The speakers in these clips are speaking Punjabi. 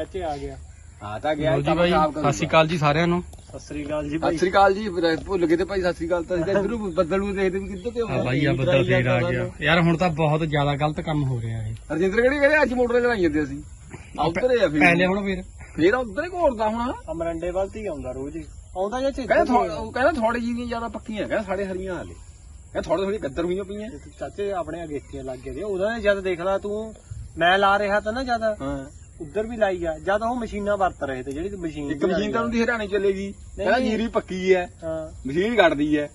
ਚਾਚੇ ਆ ਗਿਆ। ਹਾਂ ਤਾਂ ਗਿਆ ਲਓ ਜੀ ਬਾਈ ਸਤਿ ਸ਼੍ਰੀ ਅਕਾਲ ਜੀ ਸਾਰਿਆਂ ਨੂੰ। ਸਤਿ ਸ੍ਰੀ ਅਕਾਲ ਜੀ ਸਤਿ ਸ੍ਰੀ ਅਕਾਲ ਜੀ ਫਿਰ ਭੁੱਲ ਗਏ ਤੇ ਭਾਈ ਸਤਿ ਸ੍ਰੀ ਅਕਾਲ ਤਾਂ ਅਸੀਂ ਤਾਂ ਇੱਧਰ ਨੂੰ ਬੱਦਲ ਨੂੰ ਦੇਖਦੇ ਵੀ ਕਿੱਧਰ ਤੇ ਆ ਬਾਈ ਆ ਬੱਦਲ ਫੇਰ ਆ ਗਿਆ। ਯਾਰ ਹੁਣ ਤਾਂ ਬਹੁਤ ਜ਼ਿਆਦਾ ਗਲਤ ਕੰਮ ਹੋ ਰਿਹਾ ਇਹ। ਰਜਿੰਦਰ ਕਿਹੜੀ ਕਹਿੰਦੇ ਅੱਜ ਮੋਟਰ ਚਲਾਈ ਜਾਂਦੇ ਅਸੀਂ। ਆ ਉੱਧਰ ਆ ਫਿਰ। ਪਹਿਲੇ ਹੁਣ ਫੇਰ। ਫੇਰ ਉੱਧਰ ਹੀ ਘੋੜਦਾ ਹੁਣ। ਅਮਰੰਡੇ ਵੱਲ ਤੇ ਹੀ ਆਉਂਦਾ ਰੋਜ਼ ਹੀ। ਆਉਂਦਾ ਕਹਿੰਦਾ ਥੋੜਾ ਉਹ ਕਹਿੰਦਾ ਥੋੜੀ ਜੀ ਜ਼ਿਆਦਾ ਪੱਕੀਆਂ ਕਹਿੰਦਾ ਸਾਡੇ ਹਰੀਆਂ ਹਾਲੇ। ਕਹਿੰਦਾ ਥੋੜੇ ਥੋੜੀ ਗੱਦਰ ਹੋਈਆਂ ਪਈਆਂ। ਚਾਚੇ ਆਪਣੇ ਅਗੇਤੀਆਂ ਲੱਗ ਗਏ ਉਹਦਾ ਨੇ ਜਦ ਦੇਖ ਲਾ ਤੂੰ ਮੈਂ ਲਾ ਰਿਹਾ ਤਾਂ ਨਾ ਜਦ ਹਾਂ। ਉੱਧਰ ਵੀ ਲਾਈ ਆ ਜਦ ਉਹ ਮਸ਼ੀਨਾਂ ਵਰਤ ਰਹੇ ਤੇ ਜਿਹੜੀ ਮਸ਼ੀਨ ਇੱਕ ਮਸ਼ੀਨ ਤਾਂ ਉਹਦੀ ਹਰਿਆਣੇ ਚਲੇਗੀ। ਕਹਿੰਦਾ। ਜੀਰੀ ਪੱਕੀ ਹੈ ਹਾਂ ਮਸ਼ੀਨ ਕੱਢਦੀ ਹੈ।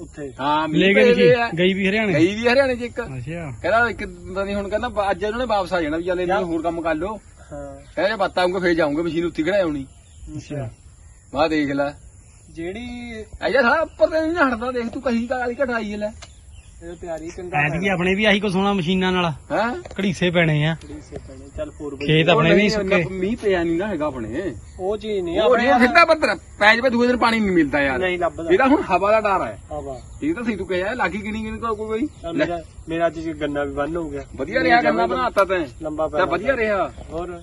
ਉੱਥੇ। ਹਾਂ ਲੈ ਗਈ ਵੇ ਆ। ਗਈ ਵੀ ਹਰਿਆਣੇ? ਗਈ ਵੀ ਹਰਿਆਣੇ ਚ ਇੱਕ। ਅੱਛਾ। ਕਹਿੰਦਾ ਇੱਕ ਦਿਨ ਨਹੀਂ ਹੁਣ ਕਹਿੰਦਾ ਅੱਜ ਇਹਨਾਂ ਨੇ ਵਾਪਸ ਆ ਜਾਣਾ ਵੀ ਚੱਲ ਇਹਨਾਂ ਹੋਰ ਕੰਮ ਕਰ ਲਓ। ਹਾਂ। ਕਹਿੰਦਾ ਜੇ ਬਾਤਾਂ ਆਉਂਗਾ ਫੇਰ ਜਾਊਂਗਾ ਮਸ਼ੀਨ ਉੱਤੀ ਖੜਾ ਆਉਣੀ? ਅੱਛਾ। ਵਾਹ ਦੇਖ ਲੈ। ਜਿਹੜੀ ਅਜਾ ਸਾਲਾ ਉੱਪਰ ਤੇ ਨਹੀਂ ਹਟਦਾ ਦੇਖ ਤੂੰ ਕਹੀ ਕਾਲੀ ਘਟਾਈ ਲੈ। ਇਹ ਪਿਆਰੀ ਚੰਗਾ ਐਤਕੀ ਆਪਣੇ ਵੀ ਆਹੀ ਕੋ ਸੋਣਾ ਮਸ਼ੀਨਾਂ ਨਾਲ। ਹੈ? ਘੜੀਸੇ ਪੈਣੇ ਆ। ਬੜੀ ਸੇ ਪੈਣੇ ਚੱਲ ਫੋਰ ਬਾਈ ਖੇਤ ਆਪਣੇ ਵੀ ਸੁੱਕੇ। ਮੀਂਹ ਪਿਆ ਨਹੀਂ ਨਾ ਹੈਗਾ ਆਪਣੇ। ਉਹ ਚੀਜ਼ ਨਹੀਂ ਉਹ ਆਪਣੇ ਨਹੀਂ ਸਿੱਧਾ ਬੱਦਰ ਪੈ ਜਵੇ ਦੂਏ ਦਿਨ ਪਾਣੀ ਨਹੀਂ ਮਿਲਦਾ ਯਾਰ। ਨਹੀਂ ਲੱਭਦਾ। ਇਹਦਾ ਹੁਣ ਹਵਾ ਦਾ ਡਰ ਹੈ। ਹਵਾ। ਇਹ ਤਾਂ ਸੀ ਤੂੰ ਕਿਹਾ ਲਾਗੀ ਕਿਣੀ ਕਿਣੀ ਕੋਈ। ਕੋਈ ਮੇਰਾ ਮੇਰਾ ਅੱਜ ਗੰਨਾ ਵੀ ਬੰਨ ਹੋ ਗਿਆ। ਵਧੀਆ ਰਿਹਾ ਕਰਨਾ ਬਣਾਤਾ ਤੈਂ। ਲੰਬਾ ਪੈ ਵਧੀਆ ਰਿਹਾ। ਹੋਰ?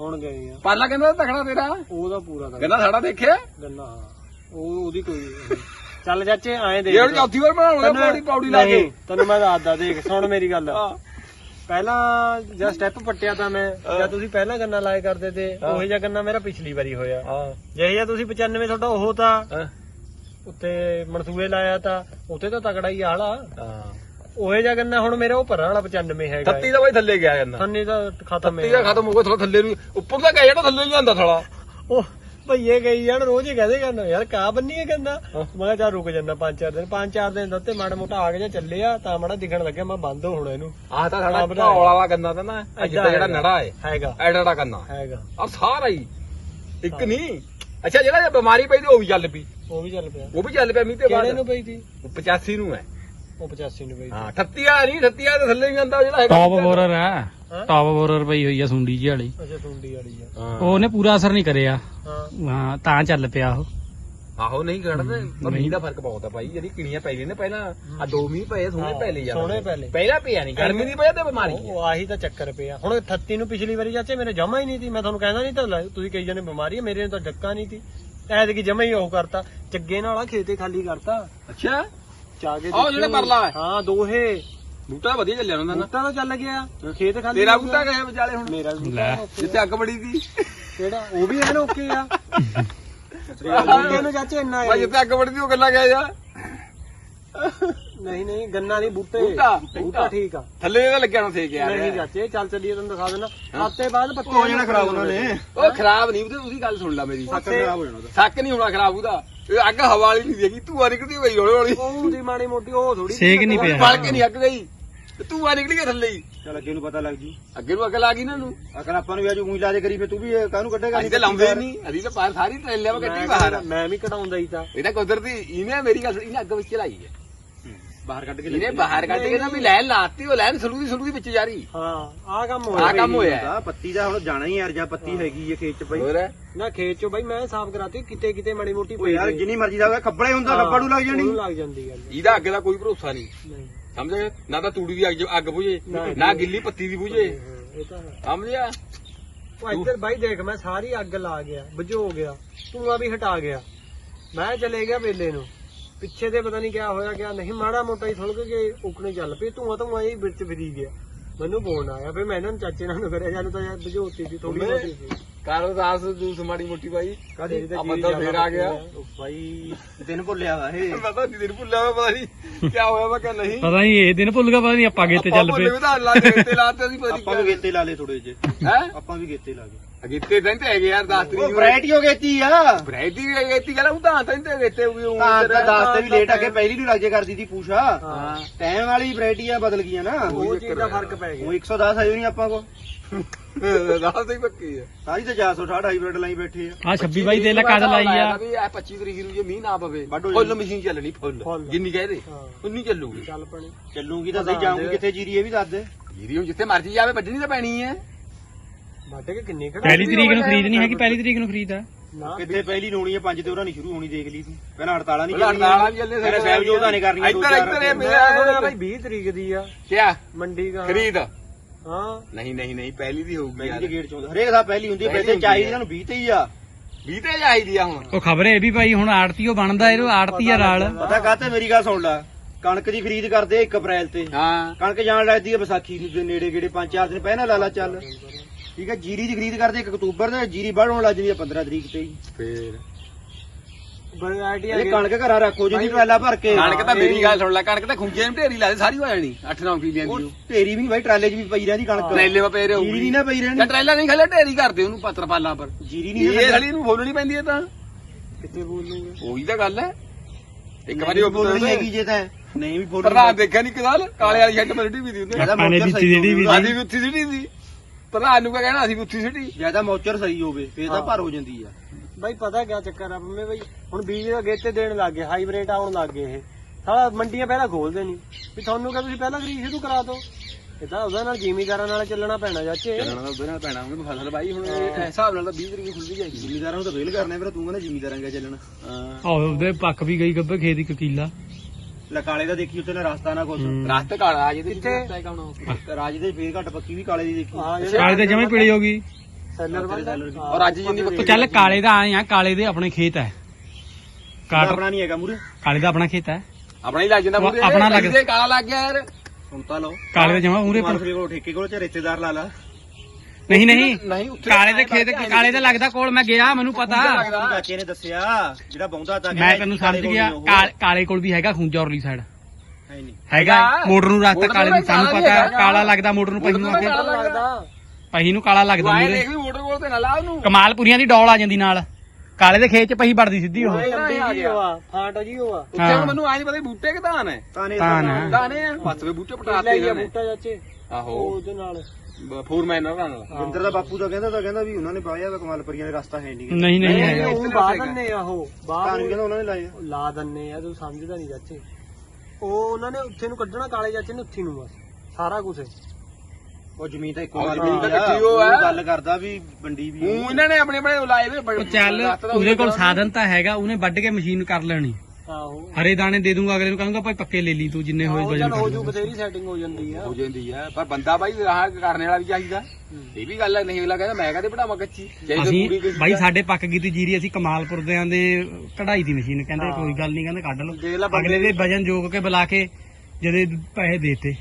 ਹੁਣ ਗਏ ਆ। ਪਾਲਾ ਕਹਿੰਦਾ ਤਕੜਾ ਤੇਰਾ। ਉਹਦਾ ਪੂਰਾ ਕਹਿੰਦਾ ਸਾਡਾ ਦੇਖਿਆ। ਗੰਨਾ ਉਹ ਉਹਦੀ ਕੋਈ। ਚੱਲ ਚਾਚੇ ਆਏ ਇਹ ਹੁਣ ਚੌਥੀ ਵਾਰ ਬਣਾਉਣਾ ਪੌੜੀ ਪੌੜੀ ਲਾ ਕੇ। ਤੈਨੂੰ ਮੈਂ ਦੱਸਦਾ ਦੇਖ ਸੁਣ ਮੇਰੀ ਗੱਲ। ਹਾਂ। ਪਹਿਲਾਂ ਜਦ ਸਟੈਪ ਪੱਟਿਆ ਤਾਂ ਮੈਂ ਜਦ ਤੁਸੀਂ ਪਹਿਲਾਂ ਗੰਨਾ ਲਾਏ ਕਰਦੇ ਤੇ ਉਹੀ ਜਿਹਾ ਗੰਨਾ ਮੇਰਾ ਪਿਛਲੀ ਵਾਰੀ ਹੋਇਆ। ਹਾਂ। ਜਿਹੇ ਜਿਹਾ ਤੁਸੀਂ 95 ਤੁਹਾਡਾ ਉਹ ਤਾਂ ਹਾਂ। ਉੱਤੇ ਮਨਸੂਏ ਲਾਇਆ ਤਾਂ ਉੱਤੇ ਤਾਂ ਤਕੜਾ ਹੀ ਆਲਾ। ਹਾਂ। ਉਹੇ ਜਿਹਾ ਗੰਨਾ ਹੁਣ ਮੇਰਾ ਉਹ ਭਰਨ ਵਾਲਾ 95 ਹੈਗਾ। ਤੱਤੀ ਦਾ ਬਾਈ ਥੱਲੇ ਗਿਆ ਜਾਂਦਾ ਥੰਨੇ ਦਾ ਖਤਮ ਤੱਤੀ ਦਾ ਹੈ ਖਤਮ ਹੋ ਗਿਆ ਥੋੜਾ ਥੱਲੇ ਨੂੰ ਉੱਪਰ ਦਾ ਗਿਆ ਜਿਹੜਾ ਥੱਲੇ ਨੂੰ ਜਾਂਦਾ ਥੜਾ ਉਹ ਭਈਏ ਗਈ ਜਾਣ ਰੋਜ਼ ਹੀ ਕਹਦੇ ਕਰਨ ਯਾਰ ਕਾ ਬੰਨੀ ਹੈ ਕਹਿੰਦਾ। ਹਾਂ। ਮੈਂ ਕਿਹਾ ਚੱਲ ਰੁਕ ਜੰਨਾ ਪੰਜ ਚਾਰ ਦਿਨ ਪੰਜ ਚਾਰ ਦਿਨ ਦਿੱਤੇ ਮਾੜਾ ਮੋਟਾ ਆ ਗਿਆ ਚੱਲਿਆ ਤਾਂ ਮਾੜਾ ਦਿਖਣ ਲੱਗਿਆ ਮੈਂ ਬੰਦ ਹੋਣਾ ਇਹਨੂੰ। ਆਹ ਤਾਂ ਸਾਡਾ। ਢੌਲ ਵਾਲਾ ਗੰਨਾ ਤਾਂ ਨਾ ਤਾਂ ਜਿਹੜਾ। ਨੜਾ ਹੈ ਹੈਗਾ। ਐਡਾ ਗੰਨਾ ਹੈਗਾ। ਆ ਸਾਰਾ ਹੀ ਇੱਕ ਨਹੀਂ। ਅੱਛਾ ਜਿਹੜਾ ਜੇ ਬਿਮਾਰੀ ਪਈ ਤੇ ਉਹ ਵੀ ਚੱਲ ਪਈ। ਉਹ ਵੀ ਚੱਲ ਪਿਆ। ਉਹ ਵੀ ਚੱਲ ਪਿਆ ਮੀਂਹ ਤੇ ਕਿਹੜੇ ਬਾਅਦ ਨੂੰ ਪਈ ਸੀ ਉਹ 85 ਨੂੰ ਹੈ। ਉਹ 85 ਨੂੰ ਪਈ ਹਾਂ 38 ਆ ਨਹੀਂ 38 ਆ ਤੇ ਥੱਲੇ ਨਹੀਂ ਜਾਂਦਾ ਜਿਹੜਾ ਹੈਗਾ। ਟੌਪ ਬੋਰਰ ਆ ਹਾਂ। ਟੌਪ ਬੋਰਰ ਪਈ ਹੋਈ ਆ ਸੁੰਡੀ ਜੀ ਵਾਲੀ। ਅੱਛਾ ਸੁੰਡੀ ਵਾਲੀ ਆ। ਹਾਂ। ਉਹਨੇ ਪੂਰਾ ਅਸਰ ਨਹੀਂ ਕਰਿਆ। ਹਾਂ। ਤਾਂ ਚੱਲ ਪਿਆ ਉਹ। ਆਹੋ ਨਹੀਂ ਕੱਢਦੇ। ਪਰ ਮੀਂਹ ਦਾ ਫ਼ਰਕ ਬਹੁਤ ਆ ਭਾਈ ਜਿਹੜੀ ਕਿਣੀਆਂ ਪੈ ਗਈਆਂ ਨੇ ਪਹਿਲਾਂ ਆ ਦੋ ਮੀਂਹ ਪਏ ਸੋਹਣੇ ਪਹਿਲੇ ਯਾਰ। ਸੋਹਣੇ ਪਹਿਲੇ। ਪਹਿਲਾਂ ਪਿਆ ਨਹੀਂ ਗਰਮੀ ਦੀ ਵਜ੍ਹਾ ਤੇ ਬਿਮਾਰੀ ਉਹ ਉਹ ਆਹੀ ਤਾਂ ਚੱਕਰ ਪਿਆ। ਹੁਣ 38 ਨੂੰ ਪਿਛਲੀ ਵਾਰੀ ਚਾਚੇ ਮੇਰੇ ਜਮਾ ਹੀ ਨਹੀਂ ਸੀ। ਮੈਂ ਤੁਹਾਨੂੰ ਕਹਿੰਦਾ ਨਹੀਂ ਤਾਂ ਤੁਸੀਂ ਕਈ ਜਣੇ ਬਿਮਾਰੀ ਹੈ ਮੇਰੇ ਨੂੰ ਤਾਂ ਡੱਕਾ ਨਹੀਂ ਸੀ। ਐਤਕੀ ਜਮਾ ਹੀ ਉਹ ਕਰਤਾ। ਜੱਗੇ ਨਾਲ ਆ ਖੇਤੇ ਖਾਲੀ ਕਰਤਾ। ਅੱਛਾ? ਚਾ ਕੇ ਆਹ ਜਿਹੜਾ ਦੇਖਿਓ। ਪਰਲਾ ਹੈ। ਹਾਂ ਦੋਹੇ। ਬੂਟਾ ਵਧੀਆ ਚੱਲਿਆ ਉਹਨਾਂ ਦਾ ਬੂਟਾ ਤਾਂ ਚੱਲ ਗਿਆ। ਖੇਤ ਖਾਲੀ ਤੇਰਾ ਹੋ ਗਿਆ। ਬੂਟਾ ਕਹੇ ਵਿਚਾਲੇ ਹੁਣ। ਮੇਰਾ ਵੀ ਲੈ। ਬੂਟਾ okay ਜਿੱਥੇ ਅੱਗ ਬੜੀ ਸੀ। ਕਿਹੜਾ? ਉਹ ਵੀ ਐਨ ਓਕੇ ਆ। ਬੂਟੇ ਨੂੰ ਚਾਚੇ ਇੰਨਾ ਭਾਈ ਹੈ। ਜਿੱਥੇ ਅੱਗ ਬੜੀ ਸੀ ਉਹ ਗੱਲਾਂ ਗਿਆ ਯਾਰ ਨਹੀਂ ਨਹੀਂ ਗੰਨਾ ਨਹੀਂ ਬੂਟੇ। ਬੂਟਾ, ਬੂਟਾ ਬੂਟਾ। ਠੀਕ ਆ। ਥੱਲੇ ਇਹਦਾ ਲੱਗਿਆ ਨਾ ਸੇਕ ਯਾਰ। ਨਹੀਂ ਚਾਚੇ ਚੱਲ ਚੱਲੀਏ ਤੁਹਾਨੂੰ ਦਿਖਾ ਦੇਣਾ ਹਫ਼ਤੇ ਬਾਅਦ ਪੱਤੇ ਹੋ ਜਾਣਾ ਖਰਾਬ ਉਹਨਾਂ ਨੇ। ਉਹ ਖਰਾਬ ਨਹੀਂ ਉਹਦੇ ਤੁਸੀਂ ਗੱਲ ਸੁਣ ਲੈ ਮੇਰੀ। ਸੱਕ ਖਰਾਬ ਹੋ ਜਾਣਾ ਉਹਦਾ। ਸੱਕ ਨਹੀਂ ਹੋਣਾ ਖਰਾਬ ਉਹਦਾ। ਇਹ ਅੱਗ ਹਵਾ ਵਾਲੀ ਨਹੀਂ ਸੀਗੀ ਧੂਆ ਨਿਕਲਦੀ ਪਈ ਹੌਲੀ ਹੌਲੀ ਉਹ ਉਹਦੀ ਮਾੜੀ ਮੋਟੀ ਉਹ ਥੋੜੀ ਸੇਕ ਨਹੀਂ ਪਿਆ। ਬਲ ਕੇ ਨਹੀਂ ਅੱਗ ਗਈ। ਤੇ ਧੂਆ ਨਿਕਲ ਗਿਆ ਥੱਲੇ ਹੀ। ਚਲ ਅੱਗੇ ਨੂੰ ਪਤਾ ਲੱਗ ਜੂ। ਅੱਗੇ ਨੂੰ ਅੱਗ ਲੱਗ ਗਈ ਨਾ ਨੂੰ ਅਕਲ ਆਪਾਂ ਨੂੰ ਵੀ ਅੱਜ ਉਂਗਲੀ ਲਾ ਦੇ ਕਰੀ ਫੇ ਤੂੰ ਵੀ ਇਹ ਕਾਹਨੂੰ ਕੱਢੇਗਾ? ਅਸੀਂ ਤਾਂ ਲਾਉਂਦੇ ਨਹੀਂ ਅਸੀਂ ਤਾਂ ਬਾਹਰ ਸਾਰੀ ਟ੍ਰੇਲਿਆਂ ਵਿੱਚ ਕੱਢੀ ਬਾਹਰ। ਮੈਂ ਵੀ ਕਢਾਉਂਦਾ ਹੀ ਤਾਂ। ਇਹ ਤਾਂ ਕੁਦਰਤੀ ਇਹਨੇ ਮੇਰੀ ਗੱਲ ਇਹਨੇ ਅੱਗ ਵਿੱਚ ਚਲਾਈ ਹੈ। ਬਾਹਰ ਕੱਢ ਕੇ ਇਹਨੇ ਬਾਹਰ ਕੱਢ ਕੇ ਨਾ ਵੀ ਲੈਣ ਲਾਤੀ ਉਹ ਲੈਣ ਸਲੂ ਦੀ ਸਲੂ ਦੀ ਵਿੱਚ ਜਾ ਰਹੀ। ਹਾਂ ਆਹ ਕੰਮ ਹੋਇਆ। ਕੰਮ ਹੋਇਆ। ਪੱਤੀ ਦਾ ਹੁਣ ਜਾਣਾ ਹੀ ਯਾਰ ਜਾਂ ਪੱਤੀ ਹੈਗੀ ਹੈ ਖੇਤ ਚ ਬਈ। ਹੋਰ? ਨਾ ਖੇਤ ਚੋਂ ਬਾਈ ਮੈਂ ਸਾਫ਼ ਕਰਾਤੀ ਕਿਤੇ ਕਿਤੇ ਮਾੜੀ ਮੋਟੀ ਉਹ ਯਾਰ ਜਿੰਨੀ ਮਰਜ਼ੀ ਦਾ ਹੋਵੇ ਖੱਬੜਾ ਹੁੰਦਾ ਖੱਬੜ ਨੂੰ ਲੱਗ ਜਾਣੀ। ਲੱਗ ਜਾਂਦੀ ਗੱਲ। ਇਹਦਾ ਅੱਗ ਦਾ ਕੋਈ ਭਰੋਸਾ ਨਹੀਂ। ਨਹੀਂ। ਸਮਝੇ ਨਾ ਤਾਂ ਤੂੜੀ ਦੀ ਅੱਗ ਅੱਗ ਬੁਝੇ ਨਾ। ਗਿੱਲੀ ਪੱਤੀ ਦੀ ਬੁਝੇ। ਇਹ ਤਾਂ ਹੈ। ਸਮਝਿਆ? ਉਹ ਇੱਧਰ ਬਾਈ ਦੇਖ ਮੈਂ ਸਾਰੀ ਅੱਗ ਲਾ ਗਿਆ ਬੁਝੋ ਗਿਆ ਧੂਆਂ ਵੀ ਹਟਾ ਗਿਆ। ਮੈਂ ਚਲੇ ਗਿਆ ਵੇਲੇ ਨੂੰ। ਪਿੱਛੇ ਤੇ ਪਤਾ ਨਹੀਂ ਕਿਆ ਹੋਇਆ ਕਿਆ ਨਹੀਂ। ਮਾੜਾ ਮੋਟਾ ਹੀ ਥੁਲਕ ਕੇ ਉਕਣੇ ਚੱਲ ਪਈ ਧੂਆਂ ਧੂਆਂ ਹੀ ਵਿੱਚ ਫਿਰੀ ਗਿਆ। ਮੈਨੂੰ ਫੋਨ ਆਇਆ ਫਿਰ ਮੈਂ ਇਹਨਾਂ ਨੂੰ ਚਾਚੇ ਨਾਲ ਨੂੰ ਕਰਿਆ ਚੱਲ ਤਾਂ ਯਾਰ ਬੁਝੋਤੀ ਸੀ ਥੋੜੀ ਸੀ। ਕਾਰੋ ਦਾਸ ਦੂਸ ਮਾੜੀ ਮੋਟੀ ਬਾਈ ਕਾਹਦੀ ਆ ਬੰਦਾ ਫੇਰ ਆ ਗਿਆ। ਬਾਈ ਦਿਨ ਭੁੱਲਿਆ ਵਾ ਇਹ। ਪਤਾ ਨਹੀਂ ਦਿਨ ਭੁੱਲਿਆ ਹੋਇਆ ਪਤਾ ਨਹੀਂ ਕੀ ਹੋਇਆ ਮੈਂ ਕਿਹਾ ਨਹੀਂ? ਪਤਾ ਨਹੀਂ ਇਹ ਦਿਨ ਭੁੱਲ ਗਿਆ ਪਤਾ ਨਹੀਂ ਆਪਾਂ ਗੇਤੇ ਚੱਲ ਪਏ। ਤਾਂ ਅੱਲਾ ਦੇ ਤੇ ਲਾਤੇ ਅਸੀਂ ਪਤਾ ਆਪਾਂ ਵੀ ਗੇਤੇ ਲਾ ਲੇ ਥੋੜੇ ਜੇ ਹੈ? ਆਪਾਂ ਵੀ ਗੇਤੇ ਲਾ ਲਏ। ਅਗੇਤੇ ਦਿਨ ਤੇ ਹੈਗੇ ਯਾਰ 10 ਤਰੀਕ ਵੈਰਾਈਟੀ ਹੋ ਗਈ ਆ। ਵੈਰਾਈਟੀ ਵੀ ਅਗੇਤੀ ਕਹਿੰਦਾ ਉਹ ਤਾਂ ਤਾਂ ਤੇ ਅਗੇਤੇ ਵੀ ਉਹ ਤਾਂ ਤਾਂ 10 ਤੇ ਵੀ ਲੇਟ ਆ ਕੇ ਪਹਿਲੀ ਨੂੰ ਲੱਗ ਜੇ ਕਰਦੀ ਸੀ ਪੂਛਾ। ਹਾਂ। ਟਾਈਮ ਵਾਲੀ ਵੈਰਾਈਟੀਆਂ ਬਦਲ ਗਈਆਂ ਨਾ। ਉਹ ਚੀਜ਼ ਦਾ ਫ਼ਰਕ ਪੈ ਗਿਆ। ਉਹ 110 ਆਇਓ ਨਹੀਂ ਆਪਾਂ ਕੋ ਦੱਸ ਹੀ ਪੱਕੀ ਹੈ ਸਾਰੀ ਤਾਂ 460 ਹਾਈਬ੍ਰਿਡ ਲਾਈ ਬੈਠੇ ਆ। ਆ 26 ਬਾਈ ਦੇ ਲਾ ਕਦ ਲਾਈ ਆ। ਵੀ ਇਹ 25 ਤਰੀਕ ਨੂੰ ਜੇ ਮੀਂਹ ਨਾ ਪਵੇ ਫੁੱਲ। ਮਸ਼ੀਨ ਚੱਲਣੀ ਫੁੱਲ। ਜਿੰਨੀ ਕਹਦੇ ਉਨੀ ਚੱਲੂਗੀ। ਚੱਲ ਪਣੀ। ਚੱਲੂਗੀ ਤਾਂ ਸਹੀ ਜਾਊਂਗੀ ਕਿੱਥੇ ਜੀਰੀ ਇਹ ਵੀ ਦੱਸ ਦੇ। ਜੀਰੀ ਹੁਣ ਜਿੱਥੇ ਮਰਜ਼ੀ ਜਾਵੇ ਵੱਢਣੀ ਤਾਂ ਪੈਣੀ ਹੈ। ਵੱਢ ਕੇ ਕਿੰਨੀ ਖੜਾ ਪਹਿਲੀ ਤਰੀਕ ਨੂੰ ਖਰੀਦ ਨਹੀਂ ਹੈਗੀ ਪਹਿਲੀ ਤਰੀਕ ਨੂੰ ਖਰੀਦ ਆ। ਕਿੱਥੇ ਪਹਿਲੀ ਲਾਉਣੀ ਹੈ ਪੰਜ ਤੇ ਉਹਨਾਂ ਨਹੀਂ ਸ਼ੁਰੂ ਹੋਣੀ ਦੇਖ ਲਈ ਤੂੰ ਪਹਿਲਾਂ 48 ਨਹੀਂ ਹੜਤਾਲਾਂ ਵੀ ਚੱਲੇ ਮੇਰੇ ਸਾਹਿਬ ਜੋਧਾ ਨੇ ਕਰਨੀਆਂ ਦੋ ਇੱਧਰ ਇੱਧਰ ਇਹ ਮੇਰਾ ਬਾਈ 20 ਤਰੀਕ ਦੀ ਆ। ਕਿਆ? ਮੰਡੀ ਦਾ। ਖਰੀਦ? ਹਾਂ। ਨਹੀਂ ਨਹੀਂ ਨਹੀਂ ਪਹਿਲੀ ਦੀ ਹੋਊਗੀ ਪਹਿਲੀ ਦੇ ਗੇਟ ਚੋਂ ਹਰੇਕ ਦਾ ਪਹਿਲੀ ਹੁੰਦੀ ਪੈਸੇ ਹੁੰਦੀ ਚਾਹੀਦੇ ਆ। ਇਹਨਾਂ ਨੂੰ 20 ਤੇ ਹੀ ਆ 20 ਤੇ ਚਾਹੀਦੀ ਆ ਹੁਣ। ਉਹ ਖਬਰ ਇਹ ਵੀ ਭਾਈ ਹੁਣ ਆੜਤੀ ਉਹ ਬਣਦਾ ਇਹਨੂੰ ਆੜਤੀ ਆ ਨਾਲ ਪਤਾ ਕਾਤੇ ਮੇਰੀ ਗੱਲ ਸੁਣ ਲੈ। ਕਣਕ ਦੀ ਖਰੀਦ ਕਰਦੇ 1 ਅਪ੍ਰੈਲ ਤੇ। ਹਾਂ। ਕਣਕ ਜਾਣ ਲੱਗਦੀ ਹੈ ਵਿਸਾਖੀ ਦੇ ਨੇੜੇ ਗੇੜੇ 5-4 ਦਿਨ ਪਹਿਲਾਂ ਲਾ ਲਾ ਚੱਲ। ਠੀਕ ਹੈ ਜੀਰੀ ਦੀ ਖਰੀਦ ਕਰਦੇ 1 ਅਕਤੂਬਰ ਤੇ ਜੀਰੀ ਵੱਢਣ ਲੱਗ ਜਾਂਦੀ ਹੈ 15 ਤਰੀਕ ਤੇ ਹੀ। ਫੇਰ। ਬੜੀ ਆਈਡੀਆ ਇਹ ਕਣਕ ਘਰਾਂ ਰੱਖੋ ਜਿਹਦੀ ਟਰਾਲਾ ਭਰ ਕੇ ਕਣਕ ਤਾਂ ਮੇਰੀ ਗੱਲ ਸੁਣ ਲੈ ਕਣਕ ਤਾਂ ਖੁੰਝੇ ਨੂੰ ਢੇਰੀ ਲਾ ਦੇ ਸਾਰੀ ਹੋ ਜਾਣੀ 8-9 ਕਿਲਿਆਂ ਉਹ ਦੀ ਢੇਰੀ ਵੀ ਨੀ ਬਾਈ ਟਰਾਲੇ 'ਚ ਵੀ ਪਈ ਰਹਿੰਦੀ ਕਣਕ। ਟਰੇਲੇ ਵਾ ਪਏ ਰਹੂਗੀ ਜੀਰੀ ਨਹੀਂ ਨਾ ਪਈ ਰਹਿਣੀ ਜਾਂ ਟਰੇਲਾ ਨਹੀਂ ਖਲੇ ਢੇਰੀ ਕਰਦੇ ਉਹਨੂੰ ਪੱਤਰਪਾਲਾਂ ਪਰ। ਜੀਰੀ ਨਹੀਂ ਇਹ ਥਲੀ ਨੂੰ ਬੋਲਣੀ ਪੈਂਦੀ ਹੈ ਤਾਂ। ਕਿੱਥੇ ਬੋਲੂਗੇ? ਉਹੀ ਤਾਂ ਗੱਲ ਹੈ। ਇੱਕ ਵਾਰੀ ਉਹ ਬੋਲਣੀ ਹੈਗੀ ਜੇ ਤਾਂ। ਨਹੀਂ ਵੀ ਬੋਲਣੀ ਪ੍ਰਧਾਨ ਦੇਖਿਆ ਨਹੀਂ ਕਿਦਾਲ ਕਾਲੇ ਵਾਲੀ ਸ਼ੈੱਟ ਮਰਡੀ ਵੀ ਦੀ ਉਹਨੇ। ਮੌਚਰ ਦੀ ਜਿਹੜੀ ਵੀ- ਆਦੀ ਵੀ ਉੱਥੀ ਸਿੱਟੀ ਸੀ ਪ੍ਰਧਾਨ ਨੂੰ ਕਿਆ ਕਹਿਣਾ ਅਸੀਂ ਵੀ ਉੱਥੀ ਸਿੱਟੀ। ਜ਼ਿਆਦਾ ਮੌਚਰ ਸਹੀ ਹੋਵੇ ਫੇਰ ਤਾਂ। ਭਰ ਹੋ ਜਾਂਦੀ ਆ। ਬਾਈ ਪਤਾ ਕਿਆ ਚੱਕਰ ਆ ਪੰਮੇ ਬਾਈ ਹੁਣ ਬੀਜ ਅਗੇਤੇ ਦੇਣ ਲੱਗ ਗਏ ਹਾਈਬ੍ਰਿਡ ਆਉਣ ਲੱਗ ਗਏ ਇਹ। ਸਾਲਾ ਮੰਡੀਆਂ ਪਹਿਲਾਂ ਖੋਲਦੇ ਨਹੀਂ ਵੀ ਤੁਹਾਨੂੰ ਕਹ ਤੁਸੀਂ ਪਹਿਲਾਂ ਖਰੀਦ ਸ਼ੁਰੂ ਕਰਾ ਦਿਓ। ਇਹ ਤਾਂ ਉਹਦੇ ਨਾਲ ਜ਼ਿਮੀਦਾਰਾਂ ਨਾਲ ਚੱਲਣਾ ਪੈਣਾ ਚਾਚੇ। ਚੱਲਣਾ ਤਾਂ ਉਹਦੇ ਨਾਲ ਪੈਣਾ ਉਹਨੇ ਫਸਲ ਬਾਈ ਹੁਣ ਇਹ ਹਿਸਾਬ ਨਾਲ ਤਾਂ 20 ਤਰੀਕ ਖੁੱਲਦੀ ਜਾਏਗੀ। ਜ਼ਿਮੀਦਾਰਾਂ ਨੂੰ ਤਾਂ ਵੇਲ ਕਰਨਾ ਫਿਰ ਤੂੰ ਕਹਿੰਦਾ ਜ਼ਿਮੀਦਾਰਾਂ ਕਿਆ ਚੱਲਣਾ? ਹਾਂ ਆਹ ਉਹਦੇ ਪੱਕ ਵੀ ਗਈ ਗੱਬੇ ਖੇਤ ਇੱਕ ਕਿੱਲਾ। ਲੈ ਕਾਲੇ ਦਾ ਦੇਖੀ ਉੱਤੇ ਨਾ ਰਸਤਾ ਨਾ ਕੁਛ। ਰਸਤੇ ਕਾਲਾ ਆ ਜਿਹਦੇ ਕਿੱਥੇ? ਰਸਤਾ ਕਾਉਣਾ ਰਾਜ ਦੇ ਫੇਰ ਘੱਟ ਪੱਕੀ ਵੀ ਕਾਲੇ ਦੀ ਦੇਖੀ। ਹਾਂ ਕਾਲੇ ਤੇ ਜਮੇ ਪੀਲੀ ਹੋ ਗਈ। ਸੈਲਰ ਦੀ। ਔਰ ਅੱਜ ਜਿੰਨੀ ਉਹ ਚੱਲ ਕਾਲੇ ਦਾ ਆਏ ਆ ਕਾਲੇ ਦੇ ਆਪਣੇ ਖੇਤ ਹੈ। ਕਾਟ ਆਪਣਾ ਨਹੀਂ ਹੈਗਾ ਮੂਰੇ। ਕਾਲੇ ਦਾ ਆਪਣਾ ਖੇਤ ਹੈ। ਆਪਣਾ ਹੀ ਲੱਗ ਜਾਂਦਾ ਮੂਹਰੇ, ਆਪਣਾ ਲੱਗ- ਇਹਦੇ ਕਾਲਾ ਲੱਗ ਗਿਆ ਯਾਰ। ਸੁਣਤਾ ਲਓ। ਕਾਲੇ ਦੇ ਜਮਾ ਮੂਰੇ ਕੋਲ ਠੇਕੇ ਕੋਲ ਚ ਰਿਸ਼ਤੇਦਾਰ ਲਾ ਲਾ। ਨਹੀਂ ਨਹੀਂ। ਨਹੀਂ ਉੱਥੇ ਕਾਲੇ ਦੇ ਖੇਤ ਕਾਲੇ ਦਾ ਲੱਗਦਾ ਕੋਲ ਮੈਂ ਗਿਆ ਮੈਨੂੰ ਪਤਾ। ਉਹਨੂੰ ਚਾਚੇ ਨੇ ਦੱਸਿਆ ਜਿਹੜਾ ਬੌਂਦਾ ਤਾਂ ਮੈਂ ਤੈਨੂੰ ਸਮਝ ਗਿਆ ਕਾਲ- ਕਾਲੇ ਕੋਲ ਵੀ ਹੈਗਾ ਖੁੰਜਾ ਔਰਲੀ ਸਾਈਡ ਹੈ ਨਹੀਂ। ਹੈਗਾ ਹੈਗਾ। ਮੋਟਰ ਨੂੰ ਰਸਤਾ ਮੋਟਰ ਕਾਲੇ ਨੂੰ ਨੂੰ ਸਾਨੂੰ ਕਾਲਾ ਪਤਾ ਹੈਗਾ। ਕਾਲਾ ਲੱਗਦਾ। ਮੋਟਰ ਨੂੰ ਪਹੀ ਨੂੰ ਕਾਲਾ ਲੱਗਦਾ। ਪਹੀ ਨੂੰ ਕਾਲਾ ਲੱਗਦਾ ਵਾਏ ਮੂਰੇ ਦੇਖ ਵੀ ਮੋਟਰ ਕੋਲ ਤੇ ਨਾ ਲਾ ਉਹਨੂੰ। ਕਮਾਲਪੁਰੀਆਂ ਦੀ ਡੋਲ ਆ ਜਾਂਦੀ ਨਾਲ। ਕਾਲੇ ਦੇ ਖੇਤ ਚ ਪਹੀ ਵੜਦੀ ਸਿੱਧੀ ਉਹ। ਉਹ ਲੰਬੀ ਜੀ ਹੋਆ ਫਾਂਟ ਜੀ ਹੋਆ ਉੱਥੇ ਹਾਂ। ਹੁਣ ਮੈਨੂੰ ਆਏ ਨਹੀਂ ਪਤਾ ਵੀ ਬੂਟੇ ਕਿ ਧਾਨ ਹੈ। ਤਾਨੇ ਤਾਂ ਨਾ। ਦਾਣੇ ਆ ਬਸ ਵੇ ਬੂਟੇ ਲੈ ਪਟਾਤੇ ਗਿਆ ਨੇ। ਬੂਟਾ ਚਾਚੇ। ਆਹੋ। ਉਹਦੇ ਨਾਲ। ਫੋਰਮੈਨ ਉਹਨਾਂ ਨਾਲ। ਜਿੰਦਰ ਦਾ ਬਾਪੂ ਤਾਂ ਕਹਿੰਦਾ ਤਾਂ ਕਹਿੰਦਾ ਵੀ ਉਹਨਾਂ ਨੇ ਪਾਇਆ ਵਾ ਕਮਾਲਪੁਰੀਆਂ ਦੇ ਰਸਤਾ ਹੈ ਨਹੀਂ ਨਹੀਂ ਨਹੀਂ ਹੈਗਾ। ਉਹ ਬਾਹਰ ਦੰਨੇ ਆ ਉਹ ਤਾਂ ਬਾਹਰ ਨਹੀਂ ਕਹਿੰਦਾ ਉਹਨਾਂ ਨੇ ਲਾਇਆ ਉਹ ਲਾ ਦੰਨੇ ਆ ਤੂੰ ਸਮਝਦਾ ਨਹੀਂ ਚਾਚੇ। ਉਹ ਉਹਨਾਂ ਨੇ ਉੱਥੇ ਨੂੰ ਕੱਢਣਾ ਕਾਲੇ ਚਾਚੇ ਨੇ ਉੱਥੇ ਨੂੰ ਬਸ। ਸਾਰਾ ਕੁਝ ਉਹ ਜ਼ਮੀਨ ਤਾਂ ਇੱਕੋ ਉਹ ਵਾਰ ਜ਼ਮੀਨ ਤਾਂ ਮਿਲੀ ਆ, ਇਕੱਠੀ ਉਹ ਆ। ਉਹ ਗੱਲ ਕਰਦਾ ਵੀ ਵੰਡੀ ਵੀ ਹੂੰ ਇਹਨਾਂ ਨੇ ਆਪਣੇ ਆਪਣੇ ਲਾਏ ਵੇ ਚੱਲ ਉਹਦੇ ਕੋਲ ਸਾਧਨ ਤਾਂ ਹੈਗਾ ਉਹਨੇ ਵੱਢ ਕੇ ਮਸ਼ੀਨ ਕਰ ਲੈਣੀ। ਆਹੋ। ਹਰੇ ਦਾਣੇ ਦੇ ਦੂੰਗਾ ਅਗਲੇ ਨੂੰ ਕਹੂੰਗਾ ਭਾਈ ਪੱਕੇ ਲੈ ਲਈ ਤੂੰ ਜਿੰਨੇ ਹੋਏ ਵਜਨ ਹੋ ਜੂ। ਬਥੇਰੀ ਸੈਟਿੰਗ ਹੋ ਜਾਂਦੀ ਆ। ਹੋ ਜਾਂਦੀ ਆ। ਪਰ ਬੰਦਾ ਬਾਈ ਰਾਹ ਕਰਨੇ ਵਾਲਾ ਵੀ ਚਾਹੀਦਾ। ਇਹ ਵੀ ਗੱਲ ਹੈ ਨਹੀਂ ਅਗਲਾ ਕਹਿੰਦਾ ਮੈਂ ਕਹਦੇ ਪੜਾਵਾਂ ਕੱਚੀ? ਚਾਹੇ ਤਾਂ ਪੂਰੀ ਅਸੀਂ ਬਾਈ ਸਾਡੇ ਪੱਕ ਗਈ ਤੀ ਜੀਰੀ ਅਸੀਂ ਕਮਾਲਪੁਰ ਦੇ ਆਂਦੇ ਕਢਾਈ ਦੀ ਮਸ਼ੀਨ ਕਹਿੰਦੇ ਕੋਈ ਗੱਲ ਨਹੀਂ ਕਹਿੰਦੇ ਕੱਢ ਲਓ। ਅਗਲੇ ਦੇ ਵਜਨ ਜੋਗ ਕੇ ਬੁਲਾ ਕੇ ਜਦੇ ਪੈਸੇ ਦੇਤੇ।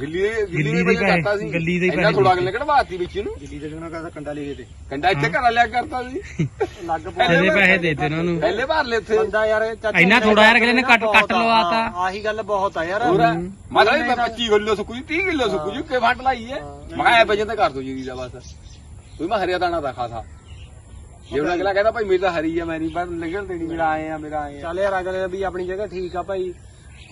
ਗਿੱਲੀ ਦੇ ਗਿੱਲੀ ਗਿੱਲੀ ਦੇ ਦੇ ਪੈਸੇ- ਕਰਤਾ ਸੀ। ਗੱਲੀ ਦੇ ਇੰਨਾ ਪੈਸੇ ਥੋੜਾ ਅਗਲੇ ਕਢਵਾਤੀ ਵਿੱਚ ਨੂੰ ਦਿੱਲੀ ਦੇ ਜਣਾ ਕਹਿੰਦਾ ਕੰਡਾ ਲੈ ਗਏ ਤੇ? ਕੰਡਾ ਇੱਥੇ ਘਰ ਲਿਆ ਕਰਤਾ ਸੀ। ਲੱਗ ਇਹਦੇ ਪੈਸੇ ਦੇਤੇ ਉਹਨਾਂ। ਨੂੰ ਪਹਿਲੇ ਭਰ ਲੈ ਉੱਥੇ। ਬੰਦਾ ਯਾਰ ਚਾਚਾ ਇੰਨਾ ਥੋੜਾ ਯਾਰ ਅਗਲੇ ਨੇ ਕੱਟ- ਕੱਟ ਲਵਾਤਾ। ਹਾਂ, ਆਹੀ ਗੱਲ ਬਹੁਤ ਆ ਯਾਰ। ਪੂਰਾ ਮਤਲਬ 25 ਕਿਲੋ ਸੁੱਕੂ 30 ਕਿਲੋ ਸੁੱਕੂ ਜੀ ਕੇ ਫਟ ਲਾਈ ਹੈ। ਮੈਂ ਕਿਹਾ ਐ ਵਜਨ ਤਾਂ ਕਰ ਦੋ ਜੀ ਦਾ ਬਸ। ਕੋਈ ਮੈਂ ਹਰਿਆ ਦਾਣਾ ਦਾ ਖਾਸਾ ਜੇ ਉਹਨਾਂ ਅਗਲਾ ਕਹਿੰਦਾ ਭਾਈ ਮੇਰੀ ਤਾਂ ਹਰੀ ਆ ਮੈਂ ਨਹੀਂ ਪਰ ਲੱਗਣ ਦੇਣੀ। ਮੇਰਾ ਆਏ ਆ ਮੇਰਾ ਆਏ ਆ। ਚੱਲ ਯਾਰ ਅਗਲੇ ਵੀ ਆਪਣੀ ਜਗ੍ਹਾ ਠੀਕ ਆ ਭਾਈ।